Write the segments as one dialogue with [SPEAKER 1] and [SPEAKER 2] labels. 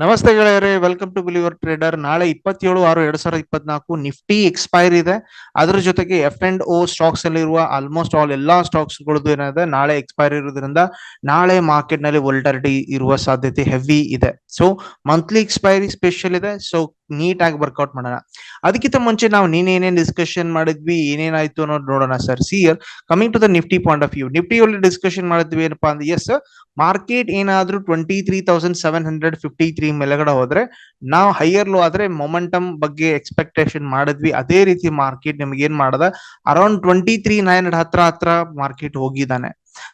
[SPEAKER 1] ನಮಸ್ತೆ ಗೆಳೆಯರೇ welcome to believer trader ನಾಳೆ ಇಪ್ಪತ್ತೇಳು ಆರು ಎರಡ್ ಸಾವಿರದ ಇಪ್ಪತ್ನಾಲ್ಕು ನಿಫ್ಟಿ ಎಕ್ಸ್ಪೈರ್ ಇದೆ. ಅದರ ಜೊತೆಗೆ ಎಫ್ ಅಂಡ್ ಓ ಸ್ಟಾಕ್ಸ್ ಅಲ್ಲಿ ಇರುವ ಆಲ್ಮೋಸ್ಟ್ ಆಲ್ ಎಲ್ಲಾ ಸ್ಟಾಕ್ಸ್ ಗಳದ್ದು ಏನಿದೆ, ನಾಳೆ ಎಕ್ಸ್ಪೈರ್ ಇರೋದ್ರಿಂದ ನಾಳೆ ಮಾರ್ಕೆಟ್ನಲ್ಲಿ ವೋಲ್ಟಾಲಿಟಿ ಇರುವ ಸಾಧ್ಯತೆ ಹೆವಿ ಇದೆ. ಸೊ ಮಂತ್ಲಿ ಎಕ್ಸ್ಪೈರಿ ಸ್ಪೆಷಲ್ ಇದೆ. ಸೊ ನೀಟ್ ಆಗಿ ವರ್ಕೌಟ್ ಮಾಡೋಣ. ಅದಕ್ಕಿಂತ ಮುಂಚೆ ನಾವು ನೀನೇನೇನ್ ಡಿಸ್ಕಷನ್ ಮಾಡಿದ್ವಿ, ಏನೇನಾಯ್ತು ಅನ್ನೋದು ನೋಡೋಣ sir see here coming to the Nifty point of view Nifty ಒಳ್ಳೆ ಡಿಸ್ಕಷನ್ ಮಾಡಿದ್ವಿ ಏನಪ್ಪಾ ಅಂದ್ರೆ ಎಸ್ ಮಾರ್ಕೆಟ್ ಏನಾದ್ರೂ twenty three thousand seven hundred fifty three ಮೇಲೆಗಡೆ ಹೋದ್ರೆ, ನಾವು ಹೈಯರ್ ಲೋ ಆದ್ರೆ ಮೊಮೆಂಟಮ್ ಬಗ್ಗೆ ಎಕ್ಸ್ಪೆಕ್ಟೇಷನ್ ಮಾಡಿದ್ವಿ. ಅದೇ ರೀತಿ ಮಾರ್ಕೆಟ್ ನಿಮ್ಗೆ ಏನ್ ಮಾಡದ? ಅರೌಂಡ್ ಟ್ವೆಂಟಿ ತ್ರೀ ನೈನ್ ಹತ್ರ ಹತ್ರ ಮಾರ್ಕೆಟ್ ಹೋಗಿದ್ದಾನೆ.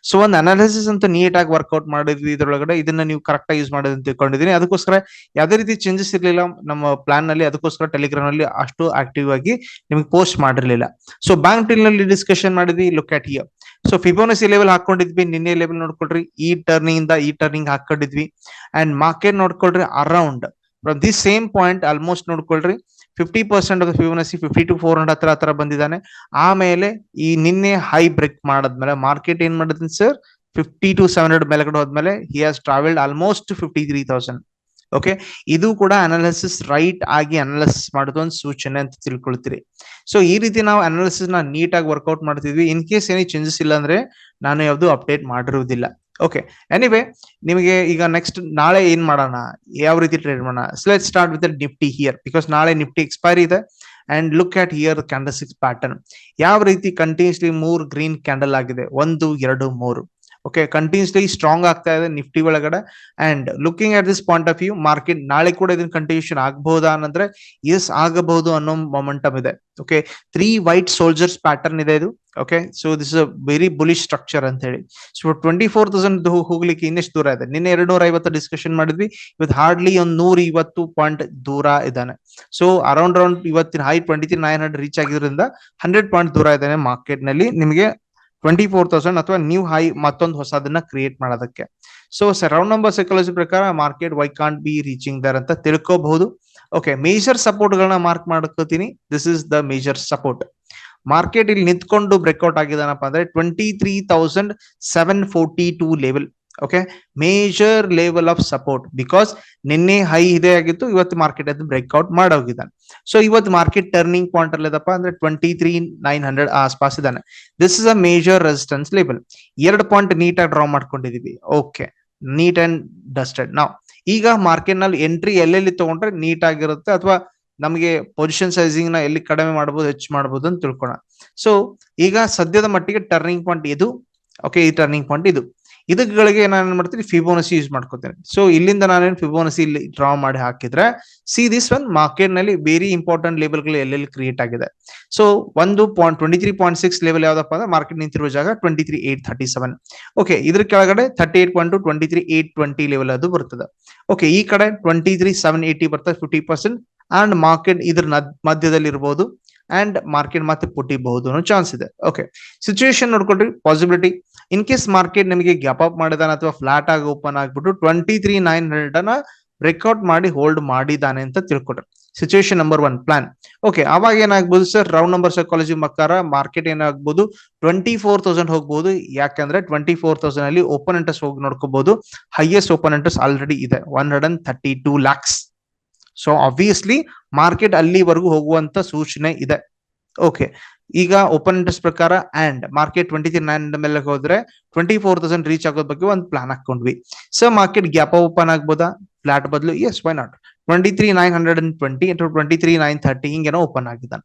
[SPEAKER 1] ಸೊ ಒಂದು ಅನಾಲಿಸಿಸ್ ಅಂತ ನೀಟ್ ಆಗಿ ವರ್ಕೌಟ್ ಮಾಡಿದ್ವಿ ಇದ್ರೊಳಗಡೆ. ಇದನ್ನ ನೀವು ಕರೆಕ್ಟ್ ಆಗಿ ಯೂಸ್ ಮಾಡೋದು ಅಂತ ತಿಳ್ಕೊಂಡಿದ್ದೀನಿ ಅದಕ್ಕೋಸ್ಕರ ಯಾವುದೇ ರೀತಿ ಚೇಂಜಸ್ ಇರಲಿಲ್ಲ ನಮ್ಮ ಪ್ಲಾನ್ನಲ್ಲಿ. ಅದಕ್ಕೋಸ್ಕರ ಟೆಲಿಗ್ರಾಮ್ನಲ್ಲಿ ಅಷ್ಟು ಆಕ್ಟಿವ್ ಆಗಿ ನಿಮ್ಗೆ ಪೋಸ್ಟ್ ಮಾಡಿರ್ಲಿಲ್ಲ. ಸೊ ಬ್ಯಾಂಕ್ ಟೀಲ್ನಲ್ಲಿ ಡಿಸ್ಕಷನ್ ಮಾಡಿದ್ವಿ. Look at here so Fibonacci level ಹಾಕೊಂಡಿದ್ವಿ. ನಿನ್ನೆ ಲೆವೆಲ್ ನೋಡ್ಕೊಳ್ರಿ. ಈ ಟರ್ನಿಂಗ್ ಇಂದ ಈ ಟರ್ನಿಂಗ್ ಹಾಕೊಂಡಿದ್ವಿ. And market ನೋಡ್ಕೊಳ್ರಿ around from this same point almost ನೋಡ್ಕೊಳ್ರಿ. Fifty percent of Fibonacci fifty two four hundred ಹತ್ರ ಹತ್ರ ಬಂದಿದ್ದಾನೆ. ಆಮೇಲೆ ಈ ನಿನ್ನೆ ಹೈ ಬ್ರೇಕ್ ಮಾಡದ್ಮೇಲೆ ಮಾರ್ಕೆಟ್ ಏನ್ ಮಾಡಿದ್ರಿ sir fifty two seven hundred ಮೇಲ್ಗಡೆ ಹೋದ್ಮೇಲೆ he has travelled almost fifty three thousand okay ಇದು ಕೂಡ ಅನಾಲಿಸಿಸ್ ರೈಟ್ ಆಗಿ ಅನಾಲಿಸಿಸ್ ಮಾಡೋದು ಒಂದು ಸೂಚನೆ ಅಂತ ತಿಳ್ಕೊಳ್ತೀರಿ. ಸೊ ಈ ರೀತಿ ನಾವು ಅನಾಲಿಸಿಸ್ನ ನೀಟಾಗಿ ವರ್ಕೌಟ್ ಮಾಡ್ತಿದ್ವಿ. ಇನ್ ಕೇಸ್ ಏನೇ ಚೇಂಜಸ್ ಇಲ್ಲ ಅಂದ್ರೆ ನಾನು ಯಾವ್ದು ಅಪ್ಡೇಟ್ ಮಾಡಿರುವುದಿಲ್ಲ. ಓಕೆ ಎನಿವೆ ನಿಮಗೆ ಈಗ ನೆಕ್ಸ್ಟ್ ನಾಳೆ ಏನ್ ಮಾಡೋಣ? ಯಾವ ರೀತಿ ಟ್ರೇಡ್ ಮಾಡೋಣ? Let start with Nifty here because ನಾಳೆ ನಿಫ್ಟಿ ಎಕ್ಸ್ಪೈರಿ ಇದೆ. And look at here candle six pattern ಯಾವ ರೀತಿ ಕಂಟಿನ್ಯೂಸ್ಲಿ ಮೂರ್ ಗ್ರೀನ್ ಕ್ಯಾಂಡಲ್ ಆಗಿದೆ? ಒಂದು, ಎರಡು, ಮೂರು. ಓಕೆ ಕಂಟಿನ್ಯೂಸ್ಲಿ ಸ್ಟ್ರಾಂಗ್ ಆಗ್ತಾ ಇದೆ ನಿಫ್ಟಿ ಒಳಗಡೆ. And looking at this point of view market ನಾಳೆ ಕೂಡ ಇದನ್ನ ಕಂಟಿನ್ಯೂಷನ್ ಆಗಬಹುದಾ ಅನ್ನಂದ್ರೆ ಎಸ್ ಆಗಬಹುದು ಅನ್ನೋ ಮೊಮೆಂಟಮ್ ಇದೆ. Okay three white soldiers pattern ಇದೆ ಇದು. Okay so this a very bullish structure ಅಂತ ಹೇಳಿ. ಸೊ ಟ್ವೆಂಟಿ ಫೋರ್ ತೌಸಂಡ್ ಹೋಗ್ಲಿಕ್ಕೆ ಇನ್ನೆಷ್ಟು ದೂರ ಇದೆ? ನಿನ್ನೆ ಎರಡು ನೂರ ಐವತ್ತು ಡಿಸ್ಕಷನ್ ಮಾಡಿದ್ವಿ, ಇವತ್ತು ಹಾರ್ಡ್ಲಿ ಒಂದು ನೂರ ಇವತ್ತು ಪಾಯಿಂಟ್ ದೂರ ಇದ್ದಾನೆ. ಸೊ ಅರೌಂಡ್ ಅರೌಂಡ್ ಇವತ್ತಿನ high twenty three nine hundred reach ಆಗಿದ್ರಿಂದ ಹಂಡ್ರೆಡ್ ಪಾಯಿಂಟ್ ದೂರ ಇದ್ದಾನೆ ಮಾರ್ಕೆಟ್ನಲ್ಲಿ. ನಿಮಗೆ ಟ್ವೆಂಟಿ ಫೋರ್ ತೌಸಂಡ್ ಅಥವಾ ನ್ಯೂ ಹೈ ಮತ್ತೊಂದು ಹೊಸದನ್ನ ಕ್ರಿಯೇಟ್ ಮಾಡೋದಕ್ಕೆ. ಸೊ ರೌಂಡ್ ನಂಬರ್ ಸೈಕಾಲಜಿ ಪ್ರಕಾರ market why can't be reaching there ಅಂತ ತಿಳ್ಕೋಬಹುದು. ಓಕೆ ಮೇಜರ್ ಸಪೋರ್ಟ್ ಗಳನ್ನ ಮಾರ್ಕ್ ಮಾಡ್ಕೋತೀನಿ. This is the major support market ಇಲ್ಲಿ ನಿಂತ್ಕೊಂಡು ಬ್ರೇಕ್ಔಟ್ ಆಗಿದಾನಪ್ಪ ಅಂದ್ರೆ twenty three thousand seven forty two level okay major level of support because ನಿನ್ನೆ ಹೈ ಇದೇ ಆಗಿತ್ತು, ಇವತ್ತು ಮಾರ್ಕೆಟ್ ಅದು ಬ್ರೇಕ್ಔಟ್ ಮಾಡೋಗಿದ್ದಾನೆ. ಸೊ ಇವತ್ತು ಮಾರ್ಕೆಟ್ ಟರ್ನಿಂಗ್ ಪಾಯಿಂಟ್ ಅಲ್ಲಿ ಇದಪ್ಪ ಅಂದ್ರೆ ಟ್ವೆಂಟಿ ತ್ರೀ ನೈನ್ ಹಂಡ್ರೆಡ್ ಆಸ್ಪಾಸ್ ಇದ್ದಾನೆ. This is a major resistance level ಎರಡು ಪಾಯಿಂಟ್ ನೀಟಾಗಿ ಡ್ರಾ ಮಾಡ್ಕೊಂಡಿದೀವಿ. ಓಕೆ ನೀಟ್ ಅಂಡ್ ಡಸ್ಟೆಡ್ ನಾವು ಈಗ ಮಾರ್ಕೆಟ್ನಲ್ಲಿ ಎಂಟ್ರಿ ಎಲ್ಲೆಲ್ಲಿ ತಗೊಂಡ್ರೆ ನೀಟ್ ಆಗಿರುತ್ತೆ ಅಥವಾ ನಮಗೆ ಪೊಸಿಷನ್ ಸೈಸಿಂಗ್ನ ಎಲ್ಲಿ ಕಡಿಮೆ ಮಾಡಬಹುದು ಹೆಚ್ಚು ಮಾಡಬಹುದು ಅಂತ ತಿಳ್ಕೊಳ ಸೊ ಈಗ ಸದ್ಯದ ಮಟ್ಟಿಗೆ ಟರ್ನಿಂಗ್ ಪಾಯಿಂಟ್ ಇದು. ಓಕೆ ಈ ಟರ್ನಿಂಗ್ ಪಾಯಿಂಟ್ ಇದು. ಇದಕ್ಕೆ ನಾನು ಏನ್ ಮಾಡ್ತೀನಿ ಫಿಬೋನಸಿ ಯೂಸ್ ಮಾಡ್ಕೋತೇನೆ. ಸೊ ಇಲ್ಲಿಂದ ನಾನೇನು ಫಿಬೋನಸಿ ಇಲ್ಲಿ ಡ್ರಾ ಮಾಡಿ ಹಾಕಿದ್ರೆ ಸಿ ದಿಸ್ ಒನ್ ಮಾರ್ಕೆಟ್ನಲ್ಲಿ ವೆರಿ ಇಂಪಾರ್ಟೆಂಟ್ ಲೆವೆಲ್ಗಳು ಎಲ್ಲೆಲ್ಲಿ ಕ್ರಿಯೇಟ್ ಆಗಿದೆ. ಸೊ ಒಂದು point twenty three point six level ಯಾವ್ದಪ್ಪ ಅಂದ್ರೆ ಮಾರ್ಕೆಟ್ ನಿಂತಿರುವ ಜಾಗ twenty three eight thirty seven okay ಇದ್ರ ಕೆಳಗಡೆ thirty eight point twenty three eight twenty level ಅದು ಬರ್ತದೆ. ಓಕೆ ಈ ಕಡೆ ಟ್ವೆಂಟಿ ತ್ರೀ ಸೆವೆನ್ ಏಯ್ಟಿ ಬರ್ತದೆ ಫಿಫ್ಟಿ ಪರ್ಸೆಂಟ್ ಅಂಡ್ ಮಾರ್ಕೆಟ್ ಇದ್ರ ಮಧ್ಯದಲ್ಲಿ ಇರಬಹುದು ಅಂಡ್ ಮಾರ್ಕೆಟ್ ಮತ್ತೆ ಪುಟ್ಟಿಬಹುದು ಅನ್ನೋ ಚಾನ್ಸ್ ಇದೆ. ಓಕೆ ಸಿಚುವೇಶನ್ ನೋಡ್ಕೊಂಡ್ರಿ ಪಾಸಿಬಿಲಿಟಿ ಇನ್ ಕೇಸ್ ಮಾರ್ಕೆಟ್ ನಿಮಗೆ ಗ್ಯಾಪ್ ಅಪ್ ಮಾಡಿದಾನೆ ಅಥವಾ ಫ್ಲಾಟ್ ಆಗಿ ಓಪನ್ ಆಗ್ಬಿಟ್ಟು ಟ್ವೆಂಟಿ ತ್ರೀ ನೈನ್ ಹಂಡ್ರೆಡ್ ಅನ್ನ ಬ್ರೇಕ್ಔಟ್ ಮಾಡಿ ಹೋಲ್ಡ್ ಮಾಡಿದಾನೆ ಅಂತ ತಿಳ್ಕೊಟ್ರೆ. Situation number one plan okay ಅವಾಗ ಏನಾಗ್ಬೋದು ಸರ್ ರೌಂಡ್ ನಂಬರ್ ಸೈಕಾಲಜಿ ಮಕ್ಕಾರ ಮಾರ್ಕೆಟ್ ಏನಾಗ್ಬೋದು ಟ್ವೆಂಟಿ ಫೋರ್ ತೌಸಂಡ್ ಹೋಗ್ಬೋದು. ಯಾಕಂದ್ರೆ ಟ್ವೆಂಟಿ ಫೋರ್ ತೌಸಂಡ್ ಅಲ್ಲಿ ಓಪನ್ ಇಂಟ್ರೆಸ್ಟ್ ಹೋಗಿ ನೋಡ್ಕೋಬಹುದು ಹೈಯೆಸ್ಟ್ ಓಪನ್ ಇಂಟ್ರೆಸ್ಟ್ ಆಲ್ರೆಡಿ ಇದೆ one hundred and thirty two lakhs so obviously market ಅಲ್ಲಿವರೆಗೂ ಹೋಗುವಂತ ಸೂಚನೆ ಇದೆ. ಓಕೆ ಈಗ ಓಪನ್ ಇಂಟ್ರೆಸ್ಟ್ ಪ್ರಕಾರ and market twenty three nine ಮೇಲೆ ಹೋದ್ರೆ ಟ್ವೆಂಟಿ ಫೋರ್ ತೌಸಂಡ್ ರೀಚ್ ಆಗೋದ್ ಬಗ್ಗೆ ಒಂದು ಪ್ಲಾನ್ ಹಾಕೊಂಡ್ವಿ ಸೊ ಮಾರ್ಕೆಟ್ ಗ್ಯಾಪ್ ಓಪನ್ ಆಗ್ಬೋದಾ? ಫ್ಲಾಟ್ ಬದಲು yes why not twenty three nine hundred and twenty ಅಥವಾ ಟ್ವೆಂಟಿ ತ್ರೀ ನೈನ್ ಥರ್ಟಿ ಹಿಂಗೇನೋ ಓಪನ್ ಆಗಿದ್ದಾನೆ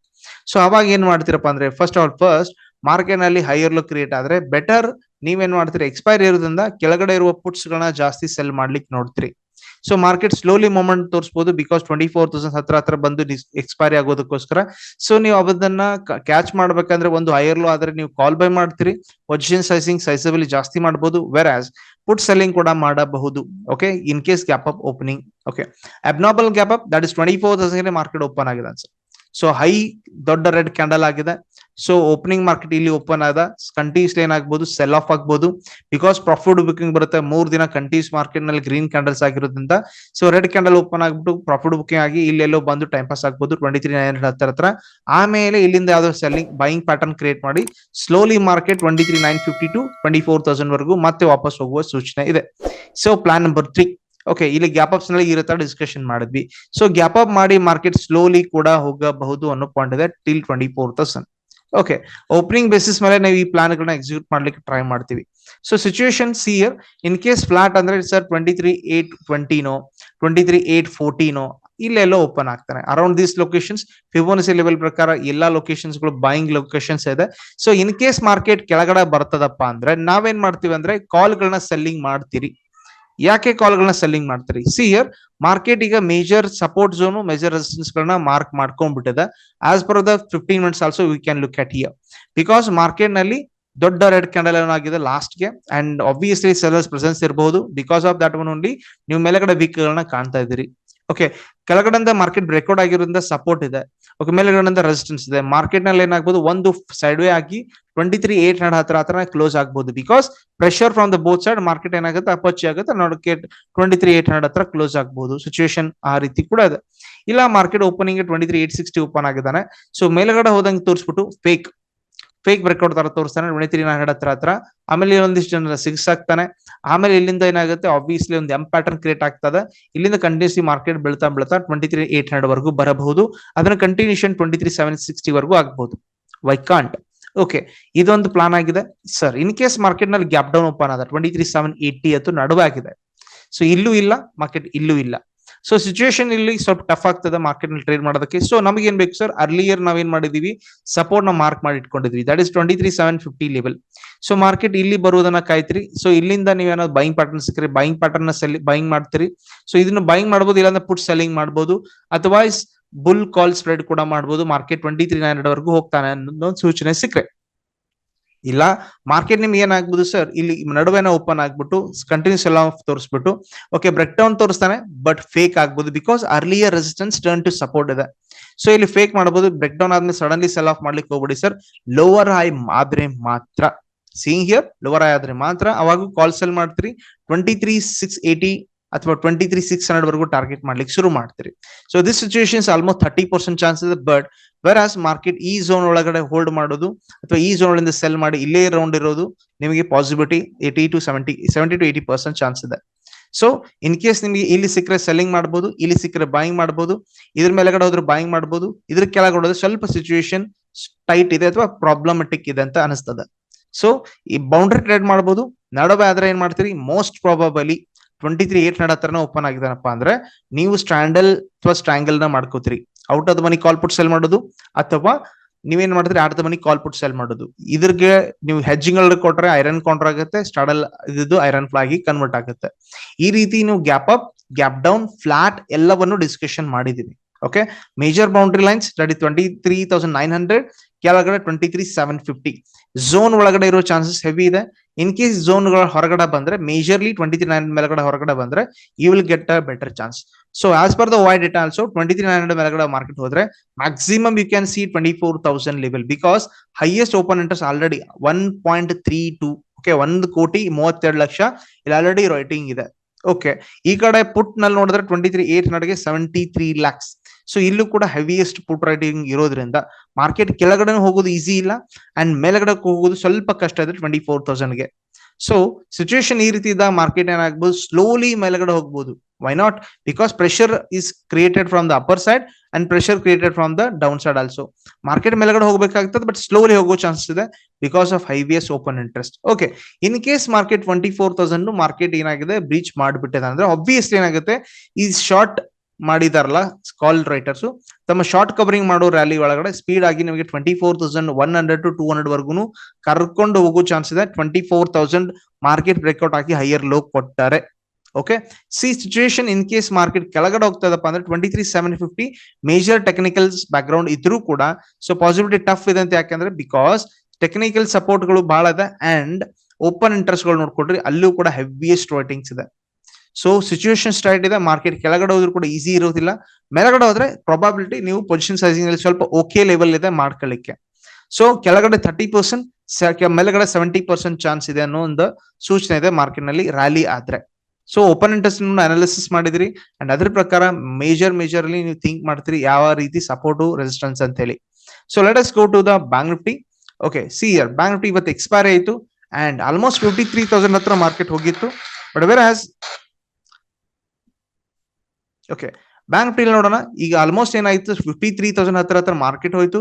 [SPEAKER 1] ಸೊ ಅವಾಗ ಏನ್ ಮಾಡ್ತೀರಪ್ಪ ಅಂದ್ರೆ ಫಸ್ಟ್ ಆಲ್ ಫಸ್ಟ್ ಮಾರ್ಕೆಟ್ನಲ್ಲಿ ಹೈಯರ್ ಲುಕ್ ಕ್ರಿಯೇಟ್ ಆದ್ರೆ ಬೆಟರ್ ನೀವೇನ್ ಮಾಡ್ತೀರಿ ಎಕ್ಸ್ಪೈರ್ ಇರೋದ್ರಿಂದ ಕೆಳಗಡೆ ಇರುವ ಪುಟ್ಸ್ ಗಳನ್ನ ಜಾಸ್ತಿ ಸೆಲ್ ಮಾಡ್ಲಿಕ್ಕೆ ನೋಡ್ತೀರಿ. ಸೊ ಮಾರ್ಕೆಟ್ ಸ್ಲೋಲಿ ಮೂಮೆಂಟ್ ತೋರಿಸಬಹುದು ಬಿಕಾಸ್ ಟ್ವೆಂಟಿ ಫೋರ್ ತೌಸಂಡ್ ಹತ್ರ ಹತ್ರ ಬಂದು ಎಕ್ಸ್ಪೈರಿ ಆಗೋದಕ್ಕೋಸ್ಕರ. ಸೊ ನೀವು ಅದನ್ನ ಕ್ಯಾಚ್ ಮಾಡ್ಬೇಕಂದ್ರೆ ಒಂದು ಹೈಯರ್ ಲೋ ಆದ್ರೆ ನೀವು ಕಾಲ್ ಬೈ ಮಾಡ್ತೀರಿ. ಪೊಸಿಷನ್ ಸೈಸಿಂಗ್ ಸೈಸಬಲಿ ಜಾಸ್ತಿ ಮಾಡಬಹುದು ವೆರ್ ಆಸ್ ಪುಟ್ ಸೆಲ್ಲಿಂಗ್ ಕೂಡ ಮಾಡಬಹುದು. Okay in case gap up opening okay abnormal gap up that is twenty four thousand market open ಆಗಿದೆ ಅನ್ಸುತ್ತೆ ಸೊ ಹೈ ದೊಡ್ಡ ರೆಡ್ ಕ್ಯಾಂಡಲ್ ಆಗಿದೆ. ಸೊ ಓಪನಿಂಗ್ ಮಾರ್ಕೆಟ್ ಇಲ್ಲಿ open ಆದ. ಕಂಟಿನ್ಯೂಸ್ ಏನಾಗ್ಬೋದು ಸೆಲ್ ಆಫ್ ಆಗ್ಬೋದು. ಬಿಕಾಸ್ ಪ್ರಾಫಿಟ್ ಬುಕಿಂಗ್ ಬರುತ್ತೆ, ಮೂರ್ ದಿನ ಕಂಟಿನ್ಯೂಸ್ ಮಾರ್ಕೆಟ್ನಲ್ಲಿ ಗ್ರೀನ್ ಕ್ಯಾಂಡಲ್ಸ್ ಆಗಿರೋದ್ರಿಂದ. ಸೊ ರೆಡ್ ಕ್ಯಾಂಡಲ್ ಓಪನ್ ಆಗ್ಬಿಟ್ಟು ಪ್ರಾಫಿಟ್ ಬುಕಿಂಗ್ ಆಗಿ ಇಲ್ಲಿ ಎಲ್ಲೋ ಬಂದು ಟೈಮ್ ಪಾಸ್ ಆಗ್ಬೋದು ಟ್ವೆಂಟಿ ತ್ರೀ ನೈನ್ ಹತ್ತರ ಹತ್ರ. ಆಮೇಲೆ ಇಲ್ಲಿಂದ ಯಾವ್ದೋ ಸೆಲ್ಲಿಂಗ್ ಬೈಯಿಂಗ್ ಪ್ಯಾಟರ್ನ್ ಕ್ರಿಯೇಟ್ ಮಾಡಿ slowly market twenty three nine fifty to twenty four thousand ವರೆಗೂ ಮತ್ತೆ ವಾಪಸ್ ಹೋಗುವ ಸೂಚನೆ ಇದೆ. So plan number three okay ಇಲ್ಲಿ ಗ್ಯಾಪ್ ಅಪ್ಸ್ನಲ್ಲಿ ಇರೋ ತರ ಡಿಸ್ಕಷನ್ ಮಾಡಿದ್ವಿ. ಸೊ ಗ್ಯಾಪ್ ಅಪ್ ಮಾಡಿ ಮಾರ್ಕೆಟ್ ಸ್ಲೋಲಿ ಕೂಡ ಹೋಗಬಹುದು ಅನ್ನೋ ಪಾಯಿಂಟ್ ಇದೆ till twenty four thousand okay opening basis ಮೇಲೆ ನಾವು ಈ ಪ್ಲಾನ್ ಗಳನ್ನ ಎಕ್ಸಿಕ್ಯೂಟ್ ಮಾಡ್ಲಿಕ್ಕೆ ಟ್ರೈ ಮಾಡ್ತೀವಿ. So situation see here in case flat ಅಂದ್ರೆ ಸರ್ ಟ್ವೆಂಟಿ ತ್ರೀ ಏಟ್ ಟ್ವೆಂಟಿನೋ ಟ್ವೆಂಟಿ ತ್ರೀ ಏಟ್ ಫೋರ್ಟೀನೋ ಇಲ್ಲೆಲ್ಲ ಓಪನ್ ಆಗ್ತಾನೆ. Around these locations Fibonacci level ಪ್ರಕಾರ ಎಲ್ಲಾ ಲೊಕೇಶನ್ಸ್ಗಳು ಬೈಯಿಂಗ್ ಲೊಕೇಶನ್ಸ್ ಇದೆ. ಸೊ ಇನ್ ಕೇಸ್ ಮಾರ್ಕೆಟ್ ಕೆಳಗಡೆ ಬರ್ತದಪ್ಪ ಅಂದ್ರೆ ನಾವೇನ್ ಮಾಡ್ತೀವಿ ಅಂದ್ರೆ ಕಾಲ್ ಗಳನ್ನ ಸೆಲ್ಲಿಂಗ್ ಮಾಡ್ತೀರಿ. ಯಾಕೆ ಕಾಲ್ಗಳನ್ನ ಸೆಲ್ಲಿಂಗ್ ಮಾಡ್ತೀರಿ? ಸಿ ಇಯರ್ ಮಾರ್ಕೆಟ್ ಈಗ major support zone, major resistance ಗಳನ್ನ mark ಮಾಡ್ಕೊಂಡ್ಬಿಟ್ಟಿದೆ. As per the fifteen minutes also we can look at here because ಮಾರ್ಕೆಟ್ನಲ್ಲಿ ದೊಡ್ಡ ರೆಡ್ ಕ್ಯಾಂಡಲ್ ಏನಾಗಿದೆ ಲಾಸ್ಟ್ಗೆ? ಅಂಡ್ ಆಬ್ವಿಯಸ್ಲಿ ಸೆಲ್ಲರ್ಸ್ ಪ್ರೆಸೆನ್ಸ್ ಇರಬಹುದು because of that one only ನೀವು ಮೇಲೆಗಡೆ wick ಗಳನ್ನ ಕಾಣ್ತಾ ಇದ್ದೀರಿ. ಓಕೆ ಕೆಳಗಡೆಯಿಂದ ಮಾರ್ಕೆಟ್ ಬ್ರೇಕ್ಔಟ್ ಆಗಿರೋದ್ರಿಂದ ಸಪೋರ್ಟ್ ಇದೆ. ಓಕೆ ಮೇಲೆಗಡೆಯಿಂದ ರೆಸಿಸ್ಟೆನ್ಸ್ ಇದೆ. ಮಾರ್ಕೆಟ್ನಲ್ಲಿ ಏನಾಗಬಹುದು ಒಂದು ಸೈಡ್ ವೇ ಆಗಿ ಟ್ವೆಂಟಿ ತ್ರೀ ಏಟ್ ಹಂಡ್ರೆಡ್ ಹತ್ರ ಹತ್ರ ಕ್ಲೋಸ್ ಆಗ್ಬೋದು. Because pressure from the both side market ಏನಾಗುತ್ತೆ ಅಪಚ್ಚಿ ಆಗುತ್ತೆ ನೋಡಕ್ಕೆ ಟ್ವೆಂಟಿ ತ್ರೀ ಏಟ್ ಹಂಡ್ರೆಡ್ ಹತ್ರ ಕ್ಲೋಸ್ ಆಗ್ಬೋದು. ಸಿಚುವೇಶನ್ ಆ ರೀತಿ ಕೂಡ ಇದೆ. ಇಲ್ಲ market opening twenty three eight sixty open ಆಗಿದ್ದಾನೆ. ಸೊ ಮೇಲ್ಗಡೆ ಹೋದಂಗೆ ತೋರಿಸ್ಬಿಟ್ಟು ಫೇಕ್ ಫೇಕ್ ಬ್ರೇಕ್ಔಟ್ ತರ ತೋರಿಸ್ತಾನೆ ಟ್ವೆಂಟಿ ತ್ರೀ ನೈನ್ ಹತ್ರ ಹತ್ರ. ಆಮೇಲೆ ಇನ್ನೊಂದಿಷ್ಟು ಜನ ಸಿಕ್ಸ್ ಆಗ್ತಾನೆ. ಆಮೇಲೆ ಇಲ್ಲಿಂದ ಏನಾಗುತ್ತೆ ಆಬ್ವಿಯಸ್ಲಿ ಒಂದು ಎಂ ಪ್ಯಾಟರ್ನ್ ಕ್ರಿಯೇಟ್ ಆಗ್ತದೆ. ಇಲ್ಲಿಂದ ಕಂಟಿನ್ಯೂಸ್ಲಿ ಮಾರ್ಕೆಟ್ ಬೀಳ್ತಾ ಬೀಳ್ತಾ ಟ್ವೆಂಟಿ ತ್ರೀ ಏಟ್ ಹಂಡ್ರೆಡ್ ವರೆಗೂ ಬರಬಹುದು. ಅದನ್ನ continuation twenty three seven sixty ವರೆಗೂ ಆಗಬಹುದು ವೈ ಕಾಂಟ್ ಓಕೆ ಇದೊಂದು ಪ್ಲಾನ್ ಆಗಿದೆ. ಸರ್ ಇನ್ ಕೇಸ್ ಮಾರ್ಕೆಟ್ನಲ್ಲಿ ಗ್ಯಾಪ್ ಡೌನ್ ಓಪನ್ ಆದ ಟ್ವೆಂಟಿ ತ್ರೀ ಸೆವೆನ್ ಏಯ್ಟಿ ಅಥವಾ ನಡುವಾಗಿದೆ. ಸೊ ಇಲ್ಲೂ ಇಲ್ಲ ಮಾರ್ಕೆಟ್ ಇಲ್ಲೂ ಇಲ್ಲ. ಸೊ ಸಿಚುವೇಶನ್ ಇಲ್ಲಿ ಸ್ವಲ್ಪ ಟಫ್ ಆಗ್ತದೆ ಮಾರ್ಕೆಟ್ನಲ್ಲಿ ಟ್ರೇಡ್ ಮಾಡೋದಕ್ಕೆ. ಸೊ ನಮಗೆ ಏನ್ ಬೇಕು ಸರ್ ಅರ್ಲಿಯರ್ ನಾವೇನ್ ಮಾಡಿದೀವಿ? ಸಪೋರ್ಟ್ನ ಮಾರ್ಕ್ ಮಾಡಿ ಇಟ್ಕೊಂಡಿದ್ವಿ that is twenty three seven fifty level so market ಇಲ್ಲಿ ಬರುವುದನ್ನ ಕಾಯ್ತಿರಿ. ಸೊ ಇಲ್ಲಿಂದ ನೀವೇನಾದ್ರು ಬೈಯಿಂಗ್ ಪ್ಯಾಟರ್ನ್ ಸಿಕ್ಕರೆ ಬೈಯಿಂಗ್ ಪ್ಯಾಟರ್ನ್ನ ಸೆಲ್ ಬೈಯಿಂಗ್ ಮಾಡ್ತೀರಿ. ಸೊ ಇದನ್ನ ಬೈಯಿಂಗ್ ಮಾಡಬಹುದು ಇಲ್ಲಾಂದ್ರೆ ಪುಟ್ ಸೆಲ್ಲಿಂಗ್ ಮಾಡಬಹುದು ಅಥವಾ ಬುಲ್ ಕಾಲ್ ಸ್ಪ್ರೆಡ್ ಕೂಡ ಮಾಡಬಹುದು ಮಾರ್ಕೆಟ್ ಟ್ವೆಂಟಿ ತ್ರೀ ನೈನ್ ವರೆಗೂ ಹೋಗ್ತಾನೆ ಅನ್ನೋದೊಂದು ಸೂಚನೆ ಸಿಕ್ಕರೆ. ಇಲ್ಲ ಮಾರ್ಕೆಟ್ ನಿಮ್ಗೆ ಏನಾಗ್ಬೋದು ಸರ್ ಇಲ್ಲಿ ನಡುವೆನ ಓಪನ್ ಆಗ್ಬಿಟ್ಟು ಕಂಟಿನ್ಯೂಸ್ ಎಲ್ಲ ತೋರಿಸ್ಬಿಟ್ಟು ಓಕೆ ಬ್ರೇಕ್ ಡೌನ್ ತೋರಿಸ್ತಾನೆ ಬಟ್ ಫೇಕ್ ಆಗ್ಬೋದು because earlier resistance turn to support ಇದೆ. ಸೊ ಇಲ್ಲಿ ಫೇಕ್ ಮಾಡಬಹುದು ಬ್ರೇಕ್ ಡೌನ್ ಆದ್ಮೇಲೆ ಸಡನ್ಲಿ ಸೆಲ್ ಆಫ್ ಮಾಡ್ಲಿಕ್ಕೆ ಹೋಗ್ಬಿಡಿ ಸರ್ ಲೋವರ್ ಹೈ ಆದ್ರೆ ಮಾತ್ರ. ಸೀಂಗ್ ಹಿಯರ್ ಲೋವರ್ ಹೈ ಆದ್ರೆ ಮಾತ್ರ. ಅವಾಗ ಕಾಲ್ ಸೆಲ್ ಮಾಡ್ತೀರಿ ಟ್ವೆಂಟಿ ತ್ರೀ ಸಿಕ್ಸ್ ಏಟಿ ಅಥವಾ ಟ್ವೆಂಟಿ ತ್ರೀ ಸಿಕ್ಸ್ ಹಂಡ್ರೆಡ್ ವರೆಗೂ ಟಾರ್ಗೆಟ್ ಮಾಡ್ಲಿಕ್ಕೆ ಶುರು ಮಾಡ್ತೀರಿ. So this situations almost thirty percent chance ಇದೆ ಬಟ್ ವೆರ್ ಆಸ್ ಮಾರ್ಕೆಟ್ ಈ ಝೋನ್ ಒಳಗಡೆ ಹೋಲ್ಡ್ ಮಾಡೋದು, ಅಥವಾ ಈ ಝೋನ್ ಒಳಗಿಂದ ಸೆಲ್ ಮಾಡಿ ಇಲ್ಲೇ ರೌಂಡ್ ಇರೋದು, ನಿಮಗೆ possibility eighty to seventy seventy to eighty percent chance ಇದೆ. ಸೊ ಇನ್ ಕೇಸ್ ನಿಮಗೆ ಇಲ್ಲಿ ಸಿಕ್ಕರೆ ಸೆಲ್ಲಿಂಗ್ ಮಾಡಬಹುದು ಇಲ್ಲಿ ಸಿಕ್ಕರೆ ಬಾಯಿಂಗ್ ಮಾಡಬಹುದು ಇದ್ರ ಮೇಲೆಗಡೆ ಹೋದ್ರೆ ಬಾಯಿಂಗ್ ಮಾಡಬಹುದು ಇದ್ರ ಕೆಳಗಡೆ ಸ್ವಲ್ಪ ಸಿಚುಯೇಷನ್ ಟೈಟ್ ಇದೆ ಅಥವಾ ಪ್ರಾಬ್ಲಮೆಟಿಕ್ ಇದೆ ಅಂತ ಅನಿಸ್ತದೆ. ಸೊ ಈ ಬೌಂಡ್ರಿ ಟ್ರೇಡ್ ಮಾಡಬಹುದು ನಡುವೆ ಆದ್ರೆ ಏನ್ ಮಾಡ್ತೀರಿ? Most probably twenty three eight ನಡ ಹತ್ರನೇ ಓಪನ್ ಆಗಿದಾನಪ್ಪ ಅಂದ್ರೆ ನೀವು ಸ್ಟ್ರಾಂಡಲ್ ಅಥವಾ ಸ್ಟ್ರಾಂಗಲ್ನ ಮಾಡ್ಕೋತೀರಿ. Out of the money call put sell ಮಾಡೋದು ಅಥವಾ ನೀವೇನ್ ಮಾಡಿದ್ರೆ at the money call put sell ಮಾಡೋದು. ಇದ್ರಿಗೆ ನೀವು ಹೆಜ್ಜಿಂಗ್ ಕೊಟ್ರೆ ಐರನ್ ಕೌಂಟರ್ ಆಗುತ್ತೆ ಸ್ಟಾಡಲ್ ಇದ್ದು ಐರನ್ ಫ್ಲಾಗಿ ಕನ್ವರ್ಟ್ ಆಗುತ್ತೆ. ಈ ರೀತಿ ನೀವು gap up gap down flat ಎಲ್ಲವನ್ನು ಡಿಸ್ಕಷನ್ ಮಾಡಿದೀವಿ okay major boundary lines twenty three thousand nine hundred ಕೆಳಗಡೆ twenty three seven fifty zone ಒಳಗಡೆ ಇರೋ ಚಾನ್ಸಸ್ ಹೆವಿ ಇದೆ. ಇನ್ ಕೇಸ್ ಝೋನ್ ಹೊರಗಡೆ ಬಂದ್ರೆ ಮೇಜರ್ಲಿ ಟ್ವೆಂಟಿ ತ್ರೀ ನೈನ್ ಮೇಲ್ಗಡೆ ಹೊರಗಡೆ ಬಂದ್ರೆ you will get a better chance so as per the OI data also twenty three nine ಮೇಲ್ಗಡೆ ಮಾರ್ಕೆಟ್ ಹೋದ್ರೆ maximum you can see twenty four thousand level because highest open interest already one point three two okay ಒಂದು ಕೋಟಿ ಮೂವತ್ತೆರಡು ಲಕ್ಷ ಇಲ್ಲಿ already writing ಇದೆ. Okay ಈ ಕಡೆ ಪುಟ್ನಲ್ಲಿ ನೋಡಿದ್ರೆ ಟ್ವೆಂಟಿ ತ್ರೀ ಏಟ್ ನಡೆಗೆ ಸೆವೆಂಟಿ ತ್ರೀ ಲ್ಯಾಕ್ಸ್ ಸೊ ಇಲ್ಲೂ ಕೂಡ ಹೆವಿಯೆಸ್ಟ್ ಪುಟ್ ರೈಟಿಂಗ್ ಇರೋದ್ರಿಂದ ಮಾರ್ಕೆಟ್ ಕೆಳಗಡೆ ಹೋಗೋದು ಈಸಿ ಇಲ್ಲ ಅಂಡ್ ಮೇಲ್ಗಡೆ ಹೋಗೋದು ಸ್ವಲ್ಪ ಕಷ್ಟ ಇದೆ ಟ್ವೆಂಟಿ ಫೋರ್ ತೌಸಂಡ್ಗೆ ಸೊ ಸಿಚುವೇಶನ್ ಈ ರೀತಿ ಇದ್ದಾಗ ಮಾರ್ಕೆಟ್ ಏನಾಗ್ಬೋದು? ಸ್ಲೋಲಿ ಮೇಲ್ಗಡೆ ಹೋಗ್ಬೋದು. Why not because pressure is created from the upper side and pressure created from the down side also market ಮೇಲ್ಗಡೆ ಹೋಗಬೇಕಾಗ್ತದೆ ಬಟ್ ಸ್ಲೋಲಿ ಹೋಗೋ ಚಾನ್ಸಸ್ ಇದೆ because of heaviest open interest okay in case market twenty four thousand market ಏನಾಗಿದೆ? Breach ಮಾಡಿಬಿಟ್ಟಿದೆ ಅಂದ್ರೆ obviously ಏನಾಗುತ್ತೆ? ಈ short ಮಾಡಿದಾರಲ್ಲ ಸ್ಕಾಲ್ ರೈಟರ್ಸ್ ತಮ್ಮ ಶಾರ್ಟ್ ಕವರಿಂಗ್ ಮಾಡೋ ರ್ಯಾಲಿ ಒಳಗಡೆ ಸ್ಪೀಡ್ ಆಗಿ ನಿಮಗೆ twenty four thousand one hundred to two hundred ವರ್ಗು ಕರ್ಕೊಂಡು ಹೋಗೋ ಚಾನ್ಸ್ ಇದೆ. Twenty four thousand market breakout ಆಗಿ higher low ಕೊಟ್ಟಾರೆ. Okay see situation in case market ಕೆಳಗಡೆ ಹೋಗ್ತದಪ್ಪ ಅಂದ್ರೆ twenty three seven fifty major technicals background ಇದ್ರೂ ಕೂಡ ಸೊ ಪಾಸಿಬಿಲಿಟಿ ಟಫ್ ಇದೆ ಅಂತ ಯಾಕಂದ್ರೆ ಬಿಕಾಸ್ ಟೆಕ್ನಿಕಲ್ ಸಪೋರ್ಟ್ಗಳು ಬಹಳ ಇದೆ ಅಂಡ್ ಓಪನ್ ಇಂಟ್ರೆಸ್ಟ್ಗಳು ನೋಡ್ಕೊಡ್ರಿ ಅಲ್ಲೂ ಕೂಡ ಹೆವಿಯೆಸ್ಟ್ ವೈಟಿಂಗ್ಸ್ ಇದೆ. ಸೊ ಸಿಚುವೇಶನ್ ಸ್ಟಾರ್ಟ್ ಇದೆ ಮಾರ್ಕೆಟ್ ಕೆಳಗಡೆ ಹೋದ್ರು ಕೂಡ ಈಸಿ ಇರೋದಿಲ್ಲ. ಮೇಲಗಡೆ ಹೋದ್ರೆ ಪ್ರಾಬಬಿಲಿಟಿ ನೀವು ಪೊಸಿಷನ್ ಸೈಜಿಂಗ್ ಅಲ್ಲಿ ಸ್ವಲ್ಪ ಓಕೆ ಲೆವೆಲ್ ಇದೆ ಮಾಡ್ಕೊಳ್ಳಿಕ್ಕೆ. ಸೊ ಕೆಳಗಡೆ ಥರ್ಟಿ ಪರ್ಸೆಂಟ್ ಮೇಲ್ಗಡೆ ಸೆವೆಂಟಿ ಪರ್ಸೆಂಟ್ ಚಾನ್ಸ್ ಇದೆ ಅನ್ನೋ ಒಂದು ಸೂಚನೆ ಇದೆ ಮಾರ್ಕೆಟ್ನಲ್ಲಿ ರ್ಯಾಲಿ ಆದ್ರೆ. ಸೊ ಓಪನ್ ಇಂಟ್ರೆಸ್ಟ್ ಅನಾಲಿಸಿಸ್ ಮಾಡಿದ್ರಿ. ಅಂಡ್ ಅದ್ರ ಪ್ರಕಾರ ಮೇಜರ್ ಮೇಜರ್ ಅಲ್ಲಿ ನೀವು ಥಿಂಕ್ ಮಾಡ್ತೀರಿ ಯಾವ ರೀತಿ ಸಪೋರ್ಟ್ ರೆಸಿಸ್ಟೆನ್ಸ್ ಅಂತ ಹೇಳಿ so let us go to the Bank Nifty okay see here Bank Nifty ಇವತ್ತು ಎಕ್ಸ್ಪೈರ್ ಆಯಿತು. And almost fifty three thousand ಹತ್ರ ಮಾರ್ಕೆಟ್ ಹೋಗಿತ್ತು. But whereas okay bank ನಿಫ್ಟಿಲಿ ನೋಡೋಣ. ಈಗ ಆಲ್ಮೋಸ್ಟ್ ಏನಾಯ್ತು? ಫಿಫ್ಟಿ ತ್ರೀ ತೌಸಂಡ್ ಹತ್ರ ಹತ್ರ ಮಾರ್ಕೆಟ್ ಹೋಯ್ತು.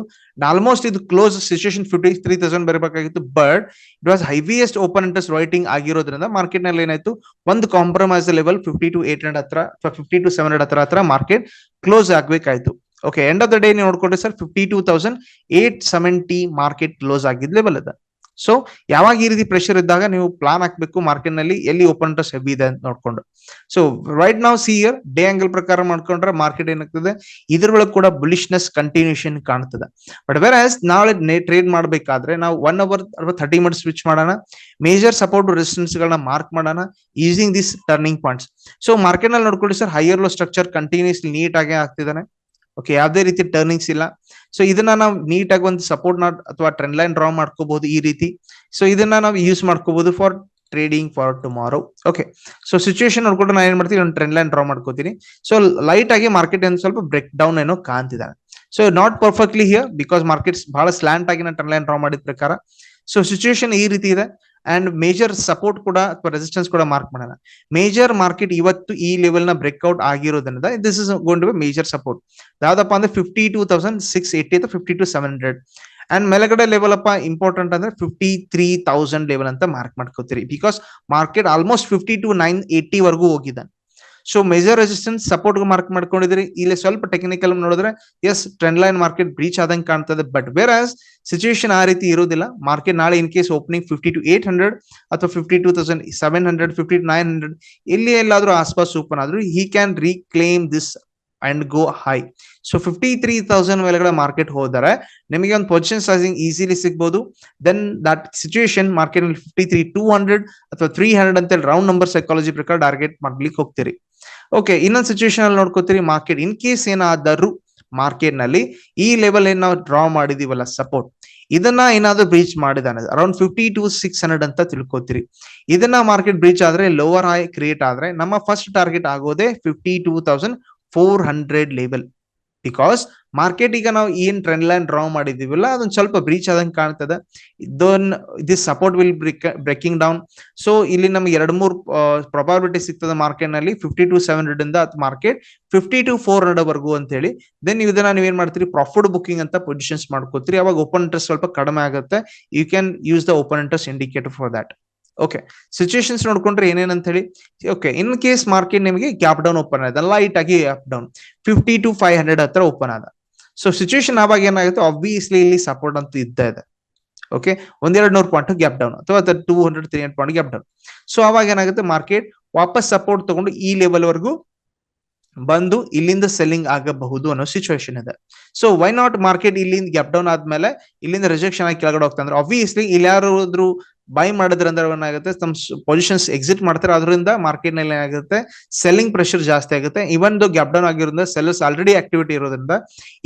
[SPEAKER 1] ಆಲ್ಮೋಸ್ಟ್ ಇದು close situation fifty three thousand ಬರಬೇಕಾಗಿತ್ತು. But it was heaviest open interest writing ಆಗಿರೋದ್ರಿಂದ ಮಾರ್ಕೆಟ್ನಲ್ಲಿ ಏನಾಯ್ತು? ಒಂದು compromise level fifty two eight hundred ಹತ್ರ ಫಿಫ್ಟಿ ಟು ಸೆವೆನ್ ಹಂಡ್ರೆಡ್ ಹತ್ರ ಹತ್ರ market close ಆಗ್ಬೇಕಾಯ್ತು. Okay end of the day ನೀವು ನೋಡ್ಕೊಂಡ್ರೆ sir fifty two thousand eight seventy market close ಆಗಿದ್ ಲೆವೆಲ್ ಅದ. ಸೊ ಯಾವಾಗ ಈ ರೀತಿ ಪ್ರೆಷರ್ ಇದ್ದಾಗ ನೀವು ಪ್ಲಾನ್ ಹಾಕ್ಬೇಕು ಮಾರ್ಕೆಟ್ನಲ್ಲಿ ಎಲ್ಲಿ ಓಪನ್ ಇಂಟ್ರೆಸ್ಟ್ ಹೆವಿ ಇದೆ ಅಂತ ನೋಡ್ಕೊಂಡು. ಸೊ ರೈಟ್ ನಾವು ಸಿ ಇಯರ್ ಡೇ ಆಂಗಲ್ ಪ್ರಕಾರ ಮಾಡ್ಕೊಂಡ್ರೆ ಮಾರ್ಕೆಟ್ ಏನಾಗ್ತದೆ? ಇದ್ರ ಒಳಗೆ ಕೂಡ ಬುಲಿಶ್ನೆಸ್ ಕಂಟಿನ್ಯೂಷನ್ ಕಾಣ್ತದೆ. ಬಟ್ ಬೇರೆ ನಾಳೆ ಟ್ರೇಡ್ ಮಾಡ್ಬೇಕಾದ್ರೆ ನಾವು ಒನ್ ಅವರ್ ಅಥವಾ ಥರ್ಟಿ ಮಿನಿಟ್ಸ್ ಸ್ವಿಚ್ ಮಾಡೋಣ ಮೇಜರ್ ಸಪೋರ್ಟ್ ರೆಸಿಸ್ಟೆನ್ಸ್ ಗಳನ್ನ ಮಾರ್ಕ್ ಮಾಡೋಣ using this turning points so ಮಾರ್ಕೆಟ್ನಲ್ಲಿ ನೋಡ್ಕೊಳ್ಳಿ sir higher low structure continuously neat ಆಗಿ ಆಗ್ತಿದ್ದಾನೆ. ಓಕೆ ಯಾವುದೇ ರೀತಿ ಟರ್ನಿಂಗ್ಸ್ ಇಲ್ಲ. ಸೊ ಇದನ್ನ ನಾವು ನೀಟ್ ಆಗಿ ಒಂದು ಸಪೋರ್ಟ್ ನಾಟ್ ಅಥವಾ ಟ್ರೆಂಡ್ ಲೈನ್ ಡ್ರಾ ಮಾಡ್ಕೋಬಹುದು ಈ ರೀತಿ. ಸೊ ಇದನ್ನ ನಾವು ಯೂಸ್ ಮಾಡ್ಕೋಬಹುದು for trading for tomorrow okay so situation ನೋಡ್ಕೊಂಡು ನಾನು ಏನ್ ಮಾಡ್ತೀನಿ, ಒಂದು ಟ್ರೆಂಡ್ ಲೈನ್ ಡ್ರಾ ಮಾಡ್ಕೋತೀನಿ. ಸೊ ಲೈಟ್ ಆಗಿ ಮಾರ್ಕೆಟ್ ಏನು ಸ್ವಲ್ಪ ಬ್ರೇಕ್ ಡೌನ್ ಏನೋ ಕಾಣ್ತಿದ್ದಾರೆ so not perfectly here because markets ಬಹಳ ಸ್ಲಾಂಟ್ ಆಗಿ ಟ್ರೆಂಡ್ ಲೈನ್ ಡ್ರಾ ಮಾಡಿದ ಪ್ರಕಾರ. ಸೊ ಸಿಚುಯೇಷನ್ ಈ ರೀತಿ ಇದೆ. ಅಂಡ್ ಮೇಜರ್ ಸಪೋರ್ಟ್ ಕೂಡ ಅಥವಾ ರೆಸಿಸ್ಟೆನ್ಸ್ ಕೂಡ ಮಾರ್ಕ್ ಮಾಡೋಣ ಮೇಜರ್ ಮಾರ್ಕೆಟ್ ಇವತ್ತು ಈ ಲೆವೆಲ್ನ ಬ್ರೇಕ್ಔಟ್ ಆಗಿರೋದ್ರಿಂದ this is gone to major support ಯಾವ್ದಪ್ಪ ಅಂದ್ರೆ fifty two thousand six eighty ಅಥವಾ fifty two seven hundred and ಮೇಲಗಡೆ ಲೆವೆಲ್ ಅಪ್ಪ ಇಂಪಾರ್ಟೆಂಟ್ ಅಂದ್ರೆ ಫಿಫ್ಟಿ ತ್ರೀ ತೌಸಂಡ್ ಲೆವೆಲ್ ಅಂತ ಮಾರ್ಕ್ ಮಾಡ್ಕೋತೀರಿ because market almost fifty two nine eighty ವರೆಗೂ ಹೋಗಿದ್ದಾನೆ so major resistance support mark ಮಾಡ್ಕೊಂಡಿದ್ರಿ ಇಲ್ಲಿ ಸ್ವಲ್ಪ ಟೆಕ್ನಿಕಲ್ ನೋಡಿದ್ರೆ as trend line market breach ಆದಂಗೆ ಕಾಣ್ತದೆ. ಬಟ್ ಬೇರೆ ಸಿಚುಯೇಷನ್ ಆ ರೀತಿ ಇರೋದಿಲ್ಲ ಮಾರ್ಕೆಟ್ ನಾಳೆ in case opening fifty two eight hundred ಅಥವಾ fifty two thousand seven hundred fifty nine hundred ಇಲ್ಲಿ ಎಲ್ಲಾದ್ರೂ ಆಸ್ಪಾಸ್ ಓಪನ್ ಆದ್ರೂ he can reclaim this and go high so fifty three thousand ಮೇಲೆಗಡೆ ಮಾರ್ಕೆಟ್ ಹೋದರೆ, ನಿಮಗೆ ಒಂದು ಪೊಸಿಷನ್ ಸೈಸಿಂಗ್ ಈಸಿಲಿ ಸಿಗ್ಬೋದು. Then that situation market fifty three two hundred ಅಥವಾ ತ್ರೀ ಹಂಡ್ರೆಡ್ ಅಂತ ರೌಂಡ್ ನಂಬರ್ ಸೈಕಾಲಜಿ ಪ್ರಕಾರ ಟಾರ್ಗೆಟ್ ಮಾಡ್ಲಿಕ್ಕೆ ಹೋಗ್ತೀರಿ. ಓಕೆ ಇನ್ನೊಂದು ಸಿಚುವೇಶನ್ ಅಲ್ಲಿ ನೋಡ್ಕೋತೀರಿ ಮಾರ್ಕೆಟ್ ಇನ್ ಕೇಸ್ ಏನಾದರೂ ಮಾರ್ಕೆಟ್ನಲ್ಲಿ ಈ ಲೆವೆಲ್ ಏನ್ ನಾವು ಡ್ರಾ ಮಾಡಿದೀವಲ್ಲ ಸಪೋರ್ಟ್ ಇದನ್ನ ಏನಾದ್ರು ಬ್ರೀಚ್ ಮಾಡಿದಾನೆ around fifty two six hundred ಅಂತ ತಿಳ್ಕೊತೀರಿ. ಇದನ್ನ ಮಾರ್ಕೆಟ್ ಬ್ರೀಚ್ ಆದ್ರೆ ಲೋವರ್ ಹೈ ಕ್ರಿಯೇಟ್ ಆದ್ರೆ, ನಮ್ಮ ಫಸ್ಟ್ ಟಾರ್ಗೆಟ್ ಆಗೋದೇ fifty two thousand four hundred level because market ಈಗ ನಾವು ಏನ್ ಟ್ರೆಂಡ್ ಲೈನ್ ಡ್ರಾ ಮಾಡಿದೀವಲ್ಲ, ಅದೊಂದು ಸ್ವಲ್ಪ ಬ್ರೀಚ್ ಆದಂಗೆ ಕಾಣ್ತದೆ. Though this support will breaking down so ಇಲ್ಲಿ ನಮ್ಗೆ ಎರಡು ಮೂರು ಪ್ರಾಬಾಬಿಲಿಟಿ ಸಿಗ್ತದೆ ಮಾರ್ಕೆಟ್ನಲ್ಲಿ. ಫಿಫ್ಟಿ ಟು ಸೆವೆನ್ ಹಂಡ್ರೆಡ್ ಇಂದ market fifty two four hundred ವರ್ಗು ಅಂತ ಹೇಳಿ ದೆನ್ ಇದನ್ನ ನೀವೇನ್ ಮಾಡ್ತೀರಿ? ಪ್ರಾಫಿಟ್ ಬುಕಿಂಗ್ ಅಂತ ಪೊಸಿಷನ್ಸ್ ಮಾಡ್ಕೋತೀರಿ. ಅವಾಗ ಓಪನ್ ಇಂಟ್ರೆಸ್ಟ್ ಸ್ವಲ್ಪ ಕಡಿಮೆ ಆಗುತ್ತೆ. You can use the open interest indicator for that okay situations ನೋಡ್ಕೊಂಡ್ರೆ ಏನೇನಂತ ಹೇಳಿ ಓಕೆ ಇನ್ ಕೇಸ್ ಮಾರ್ಕೆಟ್ ನಿಮಗೆ ಗ್ಯಾಪ್ ಡೌನ್ ಓಪನ್ ಆಯ್ತು. ಲೈಟ್ ಆಗಿ up down fifty two five hundred ಹತ್ರ ಓಪನ್ ಆದ. ಸೊ ಸಿಚುಯೇಷನ್ ಆವಾಗ ಏನಾಗುತ್ತೆ? ಆಬ್ವಿಯಸ್ಲಿ ಇಲ್ಲಿ ಸಪೋರ್ಟ್ ಅಂತ ಇದ್ದ ಇದೆ. ಓಕೆ ಒಂದೆರಡು ನೂರು ಪಾಯಿಂಟ್ ಗ್ಯಾಪ್ ಡೌನ್ ಅಥವಾ two hundred three hundred point gap down so ಅವಾಗ ಏನಾಗುತ್ತೆ? ಮಾರ್ಕೆಟ್ ವಾಪಸ್ ಸಪೋರ್ಟ್ ತಗೊಂಡು ಈ ಲೆವೆಲ್ ವರೆಗೂ ಬಂದು ಇಲ್ಲಿಂದ ಸೆಲ್ಲಿಂಗ್ ಆಗಬಹುದು ಅನ್ನೋ ಸಿಚುವೇಶನ್ ಇದೆ. ಸೊ ವೈ ನಾಟ್ ಮಾರ್ಕೆಟ್ ಇಲ್ಲಿಂದ ಗ್ಯಾಪ್ ಡೌನ್ ಆದ್ಮೇಲೆ ಇಲ್ಲಿಂದ ರಿಜೆಕ್ಷನ್ ಆಗಿ ಕೆಳಗಡೆ ಹೋಗ್ತಾ ಅಂದ್ರೆ ಆಬ್ವಿಯಸ್ಲಿ ಇಲ್ಲಿ ಯಾರಾದ್ರೂ ಬೈ ಮಾಡಿದ್ರಿಂದ ಏನಾಗುತ್ತೆ ತಮ್ಮ ಪೊಸಿಷನ್ಸ್ ಎಕ್ಸಿಟ್ ಮಾಡ್ತಾರೆ, ಅದರಿಂದ ಮಾರ್ಕೆಟ್ನಲ್ಲಿ ಏನಾಗುತ್ತೆ ಸೆಲ್ಲಿಂಗ್ ಪ್ರೆಷರ್ ಜಾಸ್ತಿ ಆಗುತ್ತೆ. ಇವನ್ ಗ್ಯಾಪ್ ಡೌನ್ ಆಗಿರೋದ್ರಿಂದ ಸೆಲ್ಲರ್ಸ್ ಆಲ್ರೆಡಿ ಆಕ್ಟಿವಿಟಿ ಇರೋದ್ರಿಂದ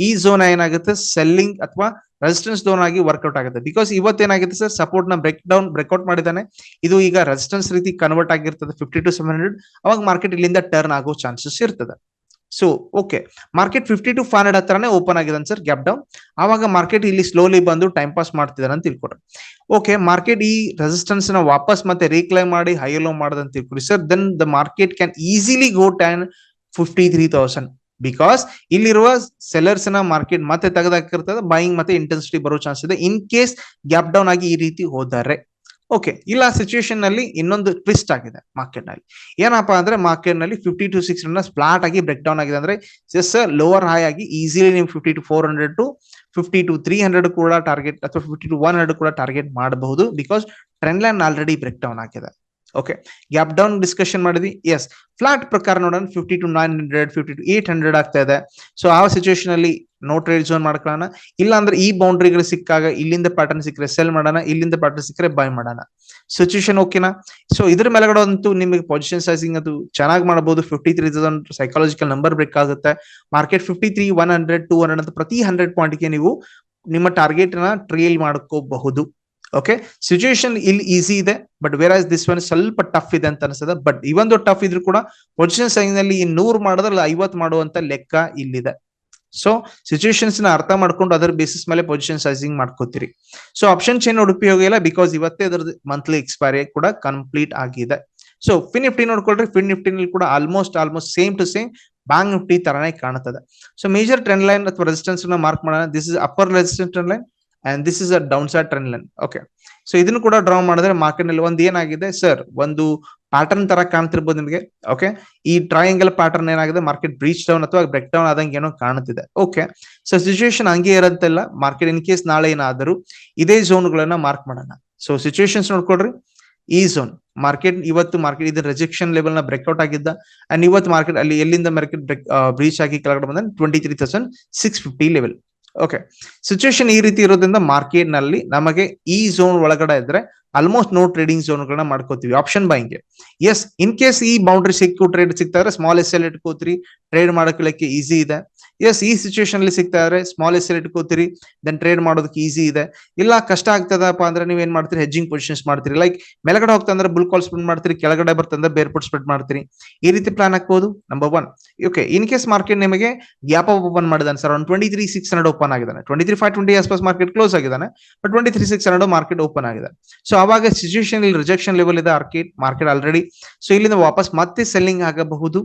[SPEAKER 1] ಈ ಝೋನ್ ಏನಾಗುತ್ತೆ ಸೆಲ್ಲಿಂಗ್ ಅಥವಾ ರೆಸಿಸ್ಟೆನ್ಸ್ ಝೋನ್ ಆಗಿ ವರ್ಕೌಟ್ ಆಗುತ್ತೆ. ಬಿಕಾಸ್ ಇವತ್ತೇನಾಗುತ್ತೆ ಸರ್ ಸಪೋರ್ಟ್ನ ಬ್ರೇಕ್ ಡೌನ್ ಬ್ರೇಕ್ಔಟ್ ಮಾಡಿದಾನೆ ಇದು ಈಗ ರೆಸಿಸ್ಟೆನ್ಸ್ ರೀತಿ ಕನ್ವರ್ಟ್ ಆಗಿರ್ತದೆ ಫಿಫ್ಟಿ ಟು ಸೆವೆನ್ ಹಂಡ್ರೆಡ್ ಅವಾಗ ಮಾರ್ಕೆಟ್ ಇಲ್ಲಿಂದ ಟರ್ನ್ ಆಗೋ ಚಾನ್ಸಸ್ ಇರ್ತದೆ. So okay market fifty two five hundred ಹತ್ರನೇ ಓಪನ್ ಆಗಿದೆ ಸರ್ ಗ್ಯಾಪ್ ಡೌನ್ ಆವಾಗ ಮಾರ್ಕೆಟ್ ಇಲ್ಲಿ ಸ್ಲೋಲಿ ಬಂದು ಟೈಮ್ ಪಾಸ್ ಮಾಡ್ತಿದ್ದಾರೆ ಅಂತ ತಿಳ್ಕೊಡ್ರಿ ಓಕೆ ಮಾರ್ಕೆಟ್ ಈ ರೆಸಿಸ್ಟೆನ್ಸ್ನ ವಾಪಸ್ ಮತ್ತೆ ರೀಕ್ಲೈಮ್ ಮಾಡಿ ಹೈ ಲೋ ಮಾಡೋದಂತ ತಿಳ್ಕೊಡಿ sir then the market can easily go ten fifty three thousand because ಇಲ್ಲಿರುವ ಸೆಲರ್ಸ್ನ ಮಾರ್ಕೆಟ್ ಮತ್ತೆ ತೆಗೆದಾಕಿರ್ತದೆ ಬೈಯಿಂಗ್ ಮತ್ತೆ ಇಂಟೆನ್ಸಿಟಿ ಬರೋ ಚಾನ್ಸ್ ಇದೆ. ಇನ್ ಕೇಸ್ ಗ್ಯಾಪ್ ಡೌನ್ ಆಗಿ ಈ ರೀತಿ ಹೋದರೆ. ಓಕೆ ಇಲ್ಲ ಸಿಚುವೇಶನ್ನಲ್ಲಿ ಇನ್ನೊಂದು ಟ್ವಿಸ್ಟ್ ಆಗಿದೆ ಮಾರ್ಕೆಟ್ನಲ್ಲಿ. ಏನಪ್ಪಾ ಅಂದ್ರೆ ಮಾರ್ಕೆಟ್ನಲ್ಲಿ fifty two six hundred flat ಆಗಿ ಬ್ರೇಕ್ ಡೌನ್ ಆಗಿದೆ ಅಂದ್ರೆ ಜಸ್ಟ್ ಲೋವರ್ ಹೈ ಆಗಿ ಈಸಿಲಿ ನೀವು fifty two four hundred to fifty two three hundred ಕೂಡ ಟಾರ್ಗೆಟ್ ಅಥವಾ ಫಿಫ್ಟಿ ಟು ಒನ್ ಹಂಡ್ರೆಡ್ ಕೂಡ ಟಾರ್ಗೆಟ್ ಮಾಡಬಹುದು because trend line already break down ಆಗಿದೆ. ಓಕೆ ಗ್ಯಾಪ್ ಡೌನ್ ಡಿಸ್ಕಷನ್ ಮಾಡಿದ್ವಿ. ಎಸ್ ಫ್ಲಾಟ್ ಪ್ರಕಾರ ನೋಡೋಣ. Fifty two nine hundred fifty two eight hundred ಆಗ್ತಾ ಇದೆ. ಸೊ ಆ ಸಿಚುವೇಶನ್ ಅಲ್ಲಿ ನೋ ಟ್ರೇಡ್ ಝೋನ್ ಮಾಡ್ಕೊಳ್ಳೋಣ. ಇಲ್ಲ ಅಂದ್ರೆ ಈ ಬೌಂಡ್ರಿಗಳು ಸಿಕ್ಕಾಗ ಇಲ್ಲಿಂದ ಪ್ಯಾಟರ್ನ್ ಸಿಕ್ಕರೆ ಸೆಲ್ ಮಾಡೋಣ. ಇಲ್ಲಿಂದ ಪ್ಯಾಟರ್ನ್ ಸಿಕ್ಕರೆ ಬೈ ಮಾಡೋಣ. ಸಿಚುವೇಶನ್ ಓಕೆನಾ ಸೊ ಇದ್ರ ಮೇಲೆಗಡೆ ಅಂತೂ ನಿಮಗೆ ಪೊಸಿಷನ್ ಸೈಸಿಂಗ್ ಅದು ಚೆನ್ನಾಗಿ ಮಾಡಬಹುದು fifty three thousand psychological number break ಆಗುತ್ತೆ. Market fifty three one hundred two hundred ಅಂತ ಪ್ರತಿ ಹಂಡ್ರೆಡ್ ಪಾಯಿಂಟ್ಗೆ ನೀವು ನಿಮ್ಮ ಟಾರ್ಗೆಟ್ನ ಟ್ರೇಲ್ ಮಾಡ್ಕೋಬಹುದು. ಓಕೆ ಸಿಚುಯೇಷನ್ ಇಲ್ಲಿ ಈಸಿ ಇದೆ but where as this one ಸ್ವಲ್ಪ ಟಫ್ ಇದೆ ಅಂತ ಅನಿಸ್ತದೆ ಬಟ್ ಇವೊಂದು ಟಫ್ ಇದ್ರು ಕೂಡ ಪೊಸಿಷನ್ ಸೈನ್ನಲ್ಲಿ ನೂರ್ ಮಾಡಿದ್ರೆ ಐವತ್ ಮಾಡುವಂತ ಲೆಕ್ಕ ಇಲ್ಲಿದೆ. ಸೊ ಸಿಚುಯೇಷನ್ಸ್ನ ಅರ್ಥ ಮಾಡ್ಕೊಂಡು ಅದರ ಬೇಸಿಸ್ ಮೇಲೆ ಪೊಸಿಷನ್ ಸೈಸಿಂಗ್ ಮಾಡ್ಕೋತೀರಿ. ಸೊ ಆಪ್ಷನ್ ಚೇನ್ ಉಪಯೋಗ ಇಲ್ಲ ಬಿಕಾಸ್ ಇವತ್ತೇ ಅದರ ಮಂತ್ಲಿ ಎಕ್ಸ್ಪೈರಿ ಕೂಡ ಕಂಪ್ಲೀಟ್ ಆಗಿದೆ. ಸೊ ಫಿನ್ ನಿಫ್ಟಿ ನೋಡ್ಕೊಳ್ರಿ ಫಿನ್ ನಿಫ್ಟಿನಲ್ಲಿ ಕೂಡ almost almost same to same Bank Nifty ತರನೇ ಕಾಣುತ್ತದೆ ಸೊ ಮೇಜರ್ ಟ್ರೆಂಡ್ ಲೈನ್ ಅಥವಾ ರೆಸಿಸ್ಟೆನ್ಸ್ ಮಾರ್ಕ್ ಮಾಡೋಣ. This is upper resistance trend line and this is a downside trend line okay so ಇದನ್ನು ಕೂಡ draw ಮಾಡಿದ್ರೆ ಮಾರ್ಕೆಟ್ನಲ್ಲಿ ಒಂದು ಏನಾಗಿದೆ? ಸರ್ ಒಂದು ಪ್ಯಾಟರ್ನ್ ತರ ಕಾಣ್ತಿರ್ಬೋದು ನಿಮಗೆ. ಓಕೆ ಈ ಟ್ರಯಾಂಗಲ್ ಪ್ಯಾಟರ್ನ್ ಏನಾಗಿದೆ? ಮಾರ್ಕೆಟ್ ಬ್ರೀಚ್ ಡೌನ್ ಅಥವಾ ಬ್ರೇಕ್ ಡೌನ್ ಆದಂಗೆ ಏನೋ ಕಾಣುತ್ತಿದೆ. ಓಕೆ ಸೊ ಸಿಚುವೇಶನ್ ಹಂಗೆ ಇರಂತೆಲ್ಲ ಮಾರ್ಕೆಟ್ ಇನ್ ಕೇಸ್ ನಾಳೆ ಏನಾದರೂ ಇದೇ ಝೋನ್ ಗಳನ್ನ ಮಾರ್ಕ್ ಮಾಡೋಣ. ಸೊ ಸಿಚುವೇಶನ್ಸ್ ನೋಡ್ಕೊಡ್ರಿ ಈ ಝೋನ್ ಮಾರ್ಕೆಟ್ ಇವತ್ತು ಮಾರ್ಕೆಟ್ ಇದು ರಿಜೆಕ್ಷನ್ ಲೆವೆಲ್ನ ಬ್ರೇಕ್ಔಟ್ ಆಗಿದ್ದ. ಅಂಡ್ ಇವತ್ತು ಮಾರ್ಕೆಟ್ ಅಲ್ಲಿ ಎಲ್ಲಿಂದ ಮಾರ್ಕೆಟ್ ಬ್ರೀಚ್ ಆಗಿ ಕೆಳಗಡೆ ಬಂದ? Twenty three thousand six fifty level okay situation ಈ ರೀತಿ ಇರೋದ್ರಿಂದ ಮಾರ್ಕೆಟ್ನಲ್ಲಿ ನಮಗೆ ಈ ಝೋನ್ ಒಳಗಡೆ ಇದ್ರೆ ಆಲ್ಮೋಸ್ಟ್ ನೋ ಟ್ರೇಡಿಂಗ್ ಝೋನ್ ಗಳನ್ನ ಮಾಡ್ಕೋತೀವಿ ಆಪ್ಷನ್ ಬೈಂಗ್ಗೆ ಎಸ್ ಇನ್ ಕೇಸ್ ಈ ಬೌಂಡ್ರಿ ಸಿಕ್ಕು ಟ್ರೇಡ್ ಸಿಗ್ತಾ ಇದ್ರೆ ಸ್ಮಾಲ್ ಎಸ್ ಎಲ್ ಇಟ್ಕೋತೀರಿ ಟ್ರೇಡ್ ಮಾಡ್ಕೊಳ್ಳಕ್ಕೆ ಈಸಿ ಇದೆ. ಎಸ್ ಈ ಸಿಚುವೇಶನ್ ಅಲ್ಲಿ ಸಿಗ್ತಾ ಇದ್ರೆ ಸ್ಮಾಲ್ ಎಸ್ ಎಲ್ ಇಟ್ಕೋತೀರಿ ದೆನ್ ಟ್ರೇಡ್ ಮಾಡೋದಕ್ಕೆ ಈಸಿ ಇದೆ. ಇಲ್ಲ, ಕಷ್ಟ ಆಗ್ತದಪ್ಪ ಅಂದ್ರೆ ನೀವ್ ಏನ್ ಮಾಡ್ತೀರಿ? ಹೆಜ್ಜಿಂಗ್ ಪೊಸಿಷನ್ಸ್ ಮಾಡ್ತೀರಿ. ಲೈಕ್ ಮೇಲ್ಗಡೆ ಹೋಗ್ತಾ ಅಂದ್ರೆ ಬುಲ್ ಕಾಲ್ ಸ್ಪ್ರೆಡ್ ಮಾಡ್ತೀರಿ, ಕೆಳಗಡೆ ಬರ್ತಂದ್ರೆ ಬೇರ್ ಪುಟ್ ಸ್ಪ್ರೆಡ್ ಮಾಡ್ತೀರಿ. ಈ ರೀತಿ ಪ್ಲಾನ್ ಹಾಕ್ಬೋದು number one okay in case market ನಿಮಗೆ ಗ್ಯಾಪ್ ಓಪನ್ ಮಾಡಿದಾನೆ ಸರ್, ಒಂದು twenty three six hundred open ಆಗಿದ್ದಾನೆ. ಟ್ವೆಂಟಿ ತ್ರೀ ಫೈವ್ ಟ್ವೆಂಟಿ ಆಸ್ಪಾಸ್ ಮಾರ್ಕೆಟ್ ಕ್ಲೋಸ್ ಆಗಿದ್ದಾನೆ but twenty three six hundred market open ಆಗಿದೆ. ಸೊ ಅವಾಗ ಸಿಚುವೇಶನ್ ರಿಜೆಕ್ಷನ್ ಲೆವೆಲ್ ಇದೆ market already so ಇಲ್ಲಿಂದ ವಾಪಸ್ ಮತ್ತೆ ಸೆಲ್ಲಿಂಗ್ ಆಗಬಹುದು.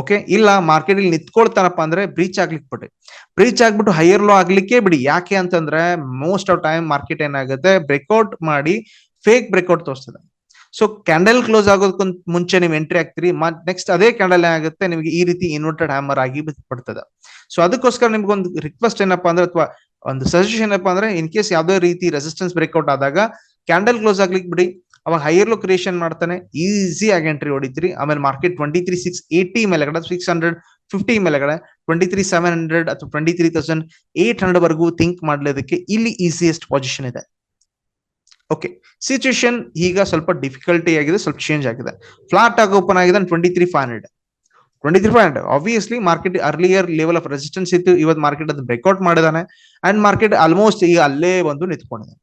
[SPEAKER 1] ಓಕೆ ಇಲ್ಲ ಮಾರ್ಕೆಟ್ ಇಲ್ಲಿ ನಿಂತ್ಕೊಳ್ತಾರಪ್ಪ ಅಂದ್ರೆ ಬ್ರೀಚ್ ಆಗ್ಲಿಕ್ಕೆ ಬಿಡಿ ಬ್ರೀಚ್ ಆಗ್ಬಿಟ್ಟು ಹೈಯರ್ ಲೋ ಆಗ್ಲಿಕ್ಕೆ ಬಿಡಿ. ಯಾಕೆ ಅಂತಂದ್ರೆ ಮೋಸ್ಟ್ ಆಫ್ ಟೈಮ್ ಮಾರ್ಕೆಟ್ ಏನಾಗುತ್ತೆ? ಬ್ರೇಕ್ಔಟ್ ಮಾಡಿ ಫೇಕ್ ಬ್ರೇಕ್ಔಟ್ ತೋರಿಸ್ತದೆ. ಸೊ ಕ್ಯಾಂಡಲ್ ಕ್ಲೋಸ್ ಆಗೋದಕ್ಕಿಂತ ಮುಂಚೆ ನೀವು ಎಂಟ್ರಿ ಆಗ್ತೀರಿ ನೆಕ್ಸ್ಟ್ ಅದೇ ಕ್ಯಾಂಡಲ್ ಏನಾಗುತ್ತೆ? ನಿಮಗೆ ಈ ರೀತಿ ಇನ್ವರ್ಟೆಡ್ ಹ್ಯಾಮರ್ ಆಗಿ ಬಿಡ್ತದೆ ಸೊ ಅದಕ್ಕೋಸ್ಕರ ನಿಮ್ಗೊಂದು ರಿಕ್ವೆಸ್ಟ್ ಏನಪ್ಪಾ ಅಂದ್ರೆ ಅಥವಾ ಒಂದು ಸಜೆಷನ್ ಏನಪ್ಪಾ ಅಂದ್ರೆ ಇನ್ ಕೇಸ್ ಯಾವ್ದೇ ರೀತಿ ರೆಸಿಸ್ಟೆನ್ಸ್ ಬ್ರೇಕ್ಔಟ್ ಆದಾಗ ಕ್ಯಾಂಡಲ್ ಕ್ಲೋಸ್ ಆಗ್ಲಿಕ್ಕೆ ಬಿಡಿ. ಅವಾಗ ಹೈಯರ್ ಲೋ ಕ್ರಿಯೇಷನ್ ಮಾಡ್ತಾನೆ ಈಸಿ ಆಗಿ ಎಂಟ್ರಿ ಹೊಡಿತೀರಿ. ಆಮೇಲೆ market twenty three six eighty ಮೇಲೆಗಡೆ ಸಿಕ್ಸ್ ಹಂಡ್ರೆಡ್ ಫಿಫ್ಟಿ ಮೇಲೆಗಡೆ ಟ್ವೆಂಟಿ ತ್ರೀ ಸೆವೆನ್ ಹಂಡ್ರೆಡ್ ಅಥವಾ twenty three thousand eight hundred ವರೆಗೂ ಥಿಂಕ್ ಮಾಡ್ಲಿಕ್ಕೆ ಇಲ್ಲಿ ಈಸಿಯೆಸ್ಟ್ ಪೊಸಿಷನ್ ಇದೆ. ಓಕೆ ಸಿಚುಯೇಷನ್ ಈಗ ಸ್ವಲ್ಪ ಡಿಫಿಕಲ್ಟಿ ಆಗಿದೆ, ಸ್ವಲ್ಪ ಚೇಂಜ್ ಆಗಿದೆ. ಫ್ಲಾಟ್ ಆಗಿ ಓಪನ್ ಆಗಿದೆ twenty three five hundred twenty three five hundred obviously market earlier level of resistance ಇತ್ತು, ಇವತ್ತು ಮಾರ್ಕೆಟ್ ಅದು ಬ್ರೇಕ್ಔಟ್ ಮಾಡಿದಾನೆ. ಅಂಡ್ ಮಾರ್ಕೆಟ್ ಆಲ್ಮೋಸ್ಟ್ ಈಗ ಅಲ್ಲೇ ಬಂದು ನಿಂತ್ಕೊಂಡಿದೆ.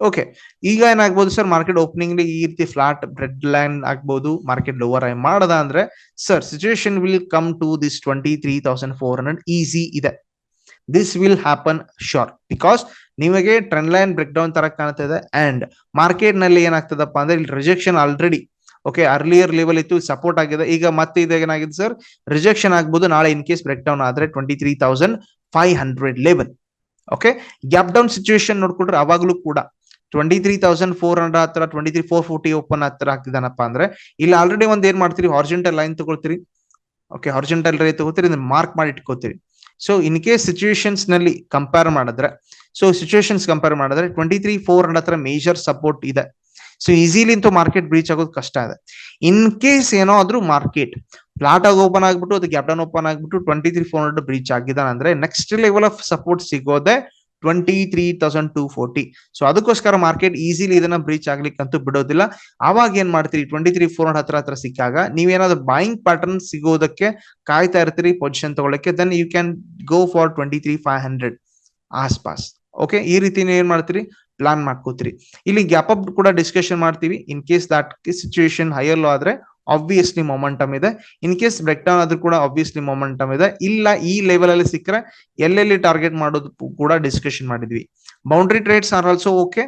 [SPEAKER 1] ಓಕೆ ಈಗ ಏನಾಗ್ಬೋದು ಸರ್ ಮಾರ್ಕೆಟ್ ಓಪನಿಂಗ್ ಈ ರೀತಿ ಫ್ಲಾಟ್ ಬ್ರೆಡ್ ಲೈನ್ ಆಗ್ಬೋದು ಮಾರ್ಕೆಟ್ ಲೋವರ್ ಆಗಿ ಮಾಡದ ಅಂದ್ರೆ sir situation will come to this twenty three thousand four hundred easy ಇದೆ. This will happen sure because ನಿಮಗೆ ಟ್ರೆಂಡ್ ಲೈನ್ ಬ್ರೇಕ್ ಡೌನ್ ತರ ಇದೆ ಅಂಡ್ ಮಾರ್ಕೆಟ್ನಲ್ಲಿ ಏನಾಗ್ತದಪ್ಪ ಅಂದ್ರೆ ಇಲ್ಲಿ rejection already okay earlier level ಇತ್ತು ಸಪೋರ್ಟ್ ಆಗಿದೆ. ಈಗ ಮತ್ತೆ ಇದೇನಾಗಿದೆ ಸರ್ ರಿಜೆಕ್ಷನ್ ಆಗ್ಬೋದು, ನಾಳೆ ಇನ್ ಕೇಸ್ ಬ್ರೇಕ್ ಡೌನ್ ಆದ್ರೆ twenty three thousand five hundred level okay gap down situation ನೋಡ್ಕೊಂಡ್ರೆ ಅವಾಗಲೂ ಕೂಡ twenty three thousand four hundred ಹತ್ರ twenty three four forty open ಹತ್ರ ಹಾಕಿದಾನಪ್ಪ ಅಂದ್ರೆ, ಇಲ್ಲಿ ಆಲ್ರೆಡಿ ಒಂದ್ ಏನ್ ಮಾಡ್ತೀರಿ ಹಾರ್ಜೆಂಟಲ್ ಲೈನ್ ತಗೊಳ್ತೀರಿ. ಓಕೆ ಹಾರ್ಜೆಂಟಲ್ ರೇ ತಗೋತೀರಿ ಮಾರ್ಕ್ ಮಾಡಿ ಇಟ್ಕೋತೀರಿ. ಸೊ ಇನ್ ಕೇಸ್ ಸಿಚುಯೇಷನ್ಸ್ನಲ್ಲಿ ಕಂಪೇರ್ ಮಾಡಿದ್ರೆ ಸೊ ಸಿಚುಯೇಷನ್ಸ್ ಕಂಪೇರ್ ಮಾಡಿದ್ರೆ ಟ್ವೆಂಟಿ ತ್ರೀ ಫೋರ್ ಹಂಡ್ರೆಡ್ ಹತ್ರ ಮೇಜರ್ ಸಪೋರ್ಟ್ ಇದೆ. ಸೊ ಈಸಿಲಿ ಅಂತೂ ಮಾರ್ಕೆಟ್ ಬ್ರೀಚ್ ಆಗೋದು ಕಷ್ಟ ಇದೆ. ಇನ್ ಕೇಸ್ ಏನೋ ಆದ್ರೂ ಮಾರ್ಕೆಟ್ ಫ್ಲಾಟ್ ಆಗಿ ಓಪನ್ ಆಗ್ಬಿಟ್ಟು, ಅದು ಗ್ಯಾಪ್ ಡೌನ್ ಓಪನ್ ಆಗ್ಬಿಟ್ಟು twenty three four hundred breach ಆಗಿದ್ದಾನೆ ಅಂದ್ರೆ next level of support ಸಿಗೋದೆ twenty three thousand two forty so ಅದಕ್ಕೋಸ್ಕರ ಮಾರ್ಕೆಟ್ ಈಸಿಲಿ ಇದನ್ನ ಬ್ರೀಚ್ ಆಗ್ಲಿಕ್ಕೆ ಅಂತೂ ಬಿಡೋದಿಲ್ಲ. ಅವಾಗ ಏನ್ ಮಾಡ್ತೀರಿ? ಟ್ವೆಂಟಿ ತ್ರೀ ಫೋರ್ ಹತ್ರ ಹತ್ರ ಸಿಕ್ಕಾಗ ನೀವೇನಾದ್ರು ಬಾಯಿಂಗ್ ಪ್ಯಾಟರ್ನ್ ಸಿಗೋದಕ್ಕೆ ಕಾಯ್ತಾ ಇರ್ತೀರಿ ಪೊಸಿಷನ್ ತಗೊಳಕ್ಕೆ then you can go for twenty three five hundred ಆಸ್ಪಾಸ್. Okay ಈ ರೀತಿ ಏನ್ ಮಾಡ್ತೀರಿ? ಪ್ಲಾನ್ ಮಾಡ್ಕೋತೀರಿ. ಇಲ್ಲಿ ಗ್ಯಾಪ್ ಅಪ್ ಕೂಡ ಡಿಸ್ಕಷನ್ ಮಾಡ್ತೀವಿ. In case that situation higher low ಆದ್ರೆ ಆಬ್ವಿಯಸ್ಲಿ ಮೊಮೆಂಟಮ್ ಇದೆ. ಇನ್ ಕೇಸ್ ಬ್ರೇಕ್ ಡೌನ್ ಆದ್ರೂ ಕೂಡ ಆಬ್ವಿಯಸ್ಲಿ ಮೊಮೆಂಟಮ್ ಇದೆ. ಇಲ್ಲ, ಈ ಲೆವೆಲ್ ಅಲ್ಲಿ ಸಿಕ್ಕರೆ ಎಲ್ಲೆಲ್ಲಿ ಟಾರ್ಗೆಟ್ ಮಾಡೋದು ಕೂಡ ಡಿಸ್ಕಷನ್ ಮಾಡಿದ್ವಿ. Boundary trades are also okay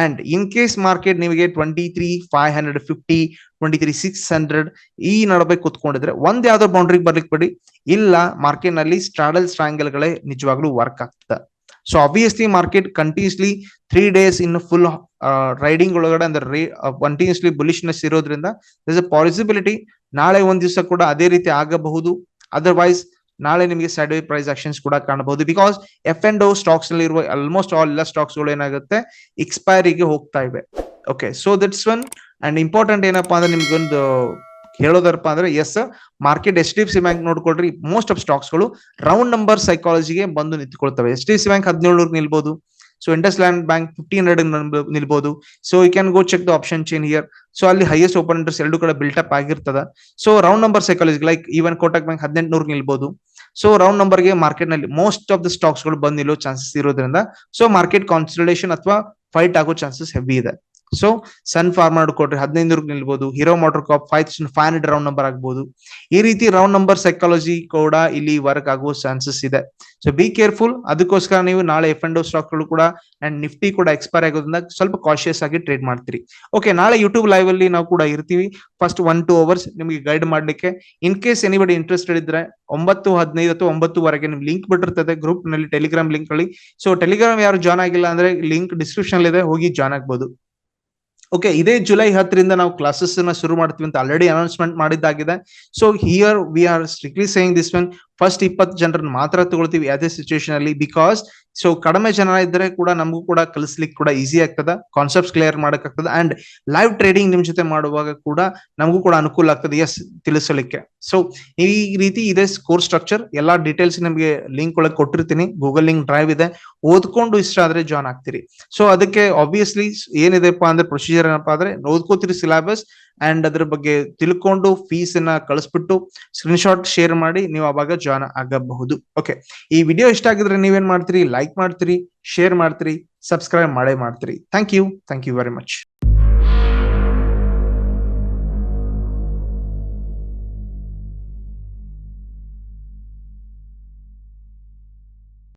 [SPEAKER 1] and in case market ನಿಮಗೆ twenty three five hundred fifty twenty three six hundred ಈ ನಡುವೆ ಕುತ್ಕೊಂಡಿದ್ರೆ ಒಂದ್ ಯಾವ್ದೋ ಬೌಂಡ್ರಿಗೆ ಬರ್ಲಿಕ್ಕೆ ಬಿಡಿ. ಇಲ್ಲ ಮಾರ್ಕೆಟ್ನಲ್ಲಿ ಸ್ಟ್ರಾಡಲ್ ಸ್ಟ್ರಾಂಗಲ್ ಗಳೇ ನಿಜವಾಗ್ಲೂ ವರ್ಕ್ ಆಗ್ತದೆ. So obviously market continuously three days in full riding ಒಳಗಡೆ ಅಂದ್ರೆ ಕಂಟಿನ್ಯೂಸ್ಲಿ ಬುಲಿಶ್ನೆಸ್ ಇರೋದ್ರಿಂದ ದಸ್ ಅ ಪಾಸಿಬಿಲಿಟಿ ನಾಳೆ ಒಂದ್ ದಿವಸ ಕೂಡ ಅದೇ ರೀತಿ ಆಗಬಹುದು. ಅದರ್ವೈಸ್ ನಾಳೆ ನಿಮಗೆ ಸೈಡ್ ಪ್ರೈಸ್ ಆಕ್ಷನ್ಸ್ ಕೂಡ ಕಾಣಬಹುದು. ಬಿಕಾಸ್ ಎಫ್ ಅಂಡ್ ಓ ಸ್ಟಾಕ್ಸ್ನಲ್ಲಿ ಇರುವ ಆಲ್ಮೋಸ್ಟ್ ಆಲ್ ಎಲ್ಲ ಸ್ಟಾಕ್ಸ್ಗಳು ಏನಾಗುತ್ತೆ? ಎಕ್ಸ್ಪೈರಿಗೆ ಹೋಗ್ತಾ ಇವೆ. Okay so that's one and important ಏನಪ್ಪಾ ಅಂದ್ರೆ ನಿಮ್ಗೊಂದು ಹೇಳೋದಪ್ಪ ಅಂದ್ರೆ as market H D F C bank ನೋಡ್ಕೊಳ್ರಿ most of ಸ್ಟಾಕ್ಸ್ಗಳು ರೌಂಡ್ ನಂಬರ್ ಸೈಕಾಲಜಿಗೆ ಬಂದು ನಿಂತ್ಕೊಳ್ತವೆ. H D F C bank ಹದಿನೇಳು ನಿಲ್ಬಹುದು so IndusInd bank fifteen hundred ನಿಲ್ಬಹುದು so you can go check the option chain here so ಅಲ್ಲಿ highest open interest ಎರಡು ಕಡೆ up ಆಗಿರ್ತದ. So round number psychology like even Kotak bank ಹದಿನೆಂಟುನೂರು ನಿಲ್ಬಹುದು so round ನಂಬರ್ಗೆ ಮಾರ್ಕೆಟ್ನಲ್ಲಿ most of the ಸ್ಟಾಕ್ಸ್ಗಳು ಬಂದ್ ನಿಲ್ಲೋ chances ಇರೋದ್ರಿಂದ ಸೊ ಮಾರ್ಕೆಟ್ ಕಾನ್ಸಲ್ಟೇಷನ್ ಅಥವಾ ಫೈಟ್ ಆಗೋ ಚಾನ್ಸಸ್ ಹೆವಿ ಇದೆ. ಸೊ ಸನ್ ಫಾರ್ಮ್ ಕೊಟ್ರೆ ಹದಿನೈದು ನಿಲ್ಬಹುದು Hero MotoCorp five five hundred round number ಆಗ್ಬಹುದು ಈ ರೀತಿ ರೌಂಡ್ ನಂಬರ್ ಸೈಕಾಲಜಿ ಕೂಡ ಇಲ್ಲಿ ವರ್ಕ್ ಆಗುವ ಚಾನ್ಸಸ್ ಇದೆ. ಸೊ ಬಿ ಕೇರ್ಫುಲ್ ಅದಕ್ಕೋಸ್ಕರ ನೀವು ನಾಳೆ ಎಫ್ ಸ್ಟಾಕ್ಗಳು ಕೂಡ ಅಂಡ್ ನಿಫ್ಟಿ ಕೂಡ ಎಕ್ಸ್ಪೈರ್ ಆಗೋದ್ರಿಂದ ಸ್ವಲ್ಪ ಕಾಶಿಯಸ್ ಆಗಿ ಟ್ರೇಡ್ ಮಾಡ್ತೀರಿ. ಓಕೆ ನಾಳೆ ಯೂಟ್ಯೂಬ್ ಲೈವ್ ಅಲ್ಲಿ ನಾವು ಕೂಡ ಇರ್ತೀವಿ. ಫಸ್ಟ್ ಒನ್ ಟೂ ಅವರ್ಸ್ ನಿಮಗೆ ಗೈಡ್ ಮಾಡ್ಲಿಕ್ಕೆ. ಇನ್ ಕೇಸ್ ಎನಿಬಡಿ ಇಂಟ್ರೆಸ್ಟೆಡ್ ಇದ್ರೆ ಒಂಬತ್ತು, ಹದಿನೈದು ಅಥವಾ ಒಂಬತ್ತುವರೆಗೆ ನಿಮ್ಗೆ ಲಿಂಕ್ ಬಿಟ್ಟಿರ್ತದೆ ಗ್ರೂಪ್ನಲ್ಲಿ ಟೆಲಿಗ್ರಾಮ್ ಲಿಂಕ್ ಅಲ್ಲಿ. ಸೊ ಟೆಲಿಗ್ರಾಮ್ ಯಾರು ಜಾಯ್ನ್ ಆಗಿಲ್ಲ ಅಂದ್ರೆ ಲಿಂಕ್ ಡಿಸ್ಕ್ರಿಪ್ಷನ್ ಇದೆ, ಹೋಗಿ ಜಾಯ್ನ್ ಆಗ್ಬೋದು. ಓಕೆ ಇದೇ ಜುಲೈ ಹತ್ತರಿಂದ ನಾವು ಕ್ಲಾಸಸ್ ಅನ್ನ ಶುರು ಮಾಡ್ತೀವಿ ಅಂತ already announcement ಮಾಡಿದ್ದಾಗಿದೆ. So here we are strictly saying this one first ಇಪ್ಪತ್ತು ಜನರನ್ನ ಮಾತ್ರ ತಗೊಳ್ತೀವಿ ಯಾವುದೇ ಸಿಚುವೇಶನ್ ಅಲ್ಲಿ ಬಿಕಾಸ್ ಸೊ ಕಡಿಮೆ ಜನ ಇದ್ರೆ ಕೂಡ ನಮಗೂ ಕೂಡ ಕಲಿಸ್ಲಿಕ್ಕೆ ಕೂಡ ಈಸಿ ಆಗ್ತದ ಕಾನ್ಸೆಪ್ಟ್ಸ್ ಕ್ಲಿಯರ್ ಮಾಡಕ್ ಆಗ್ತದ ಅಂಡ್ ಲೈವ್ ಟ್ರೇಡಿಂಗ್ ನಿಮ್ ಜೊತೆ ಮಾಡುವಾಗ ಕೂಡ ನಮಗೂ ಕೂಡ ಅನುಕೂಲ ಆಗ್ತದೆ ಎಸ್ ತಿಳಿಸಲಿಕ್ಕೆ. ಸೊ ಈ ರೀತಿ ಇದೆ ಕೋರ್ಸ್ ಸ್ಟ್ರಕ್ಚರ್ ಎಲ್ಲಾ ಡೀಟೇಲ್ಸ್ ನಿಮಗೆ ಲಿಂಕ್ ಒಳಗೆ ಕೊಟ್ಟಿರ್ತೀನಿ. ಗೂಗಲ್ ಲಿಂಕ್ ಡ್ರೈವ್ ಇದೆ. ಓದ್ಕೊಂಡು ಇಷ್ಟ ಆದ್ರೆ ಜಾಯ್ನ್ ಆಗ್ತೀರಿ. ಸೊ ಅದಕ್ಕೆ ಆಬ್ವಿಯಸ್ಲಿ ಏನಿದೆಪ್ಪ ಅಂದ್ರೆ ಪ್ರೊಸೀಜರ್ ಏನಪ್ಪಾ ಅಂದ್ರೆ ಓದ್ಕೋತೀರಿ ಸಿಲೆಬಸ್ ಅಂಡ್ ಅದ್ರ ಬಗ್ಗೆ ತಿಳ್ಕೊಂಡು ಫೀಸ್ ಅನ್ನ ಕಳಿಸ್ಬಿಟ್ಟು ಸ್ಕ್ರೀನ್ ಶಾಟ್ ಶೇರ್ ಮಾಡಿ ನೀವು ಅವಾಗ ಜಾಯ್ನ್ ಆಗಬಹುದು. ಓಕೆ ಈ ವಿಡಿಯೋ ಇಷ್ಟ ಆಗಿದ್ರೆ ನೀವೇನ್ ಮಾಡ್ತೀರಿ? ಲೈಕ್ ಮಾಡ್ತೀರಿ ಶೇರ್ ಮಾಡ್ತೀರಿ ಸಬ್ಸ್ಕ್ರೈಬ್ ಮಾಡೇ ಮಾಡ್ತೀರಿ. Thank you thank you very much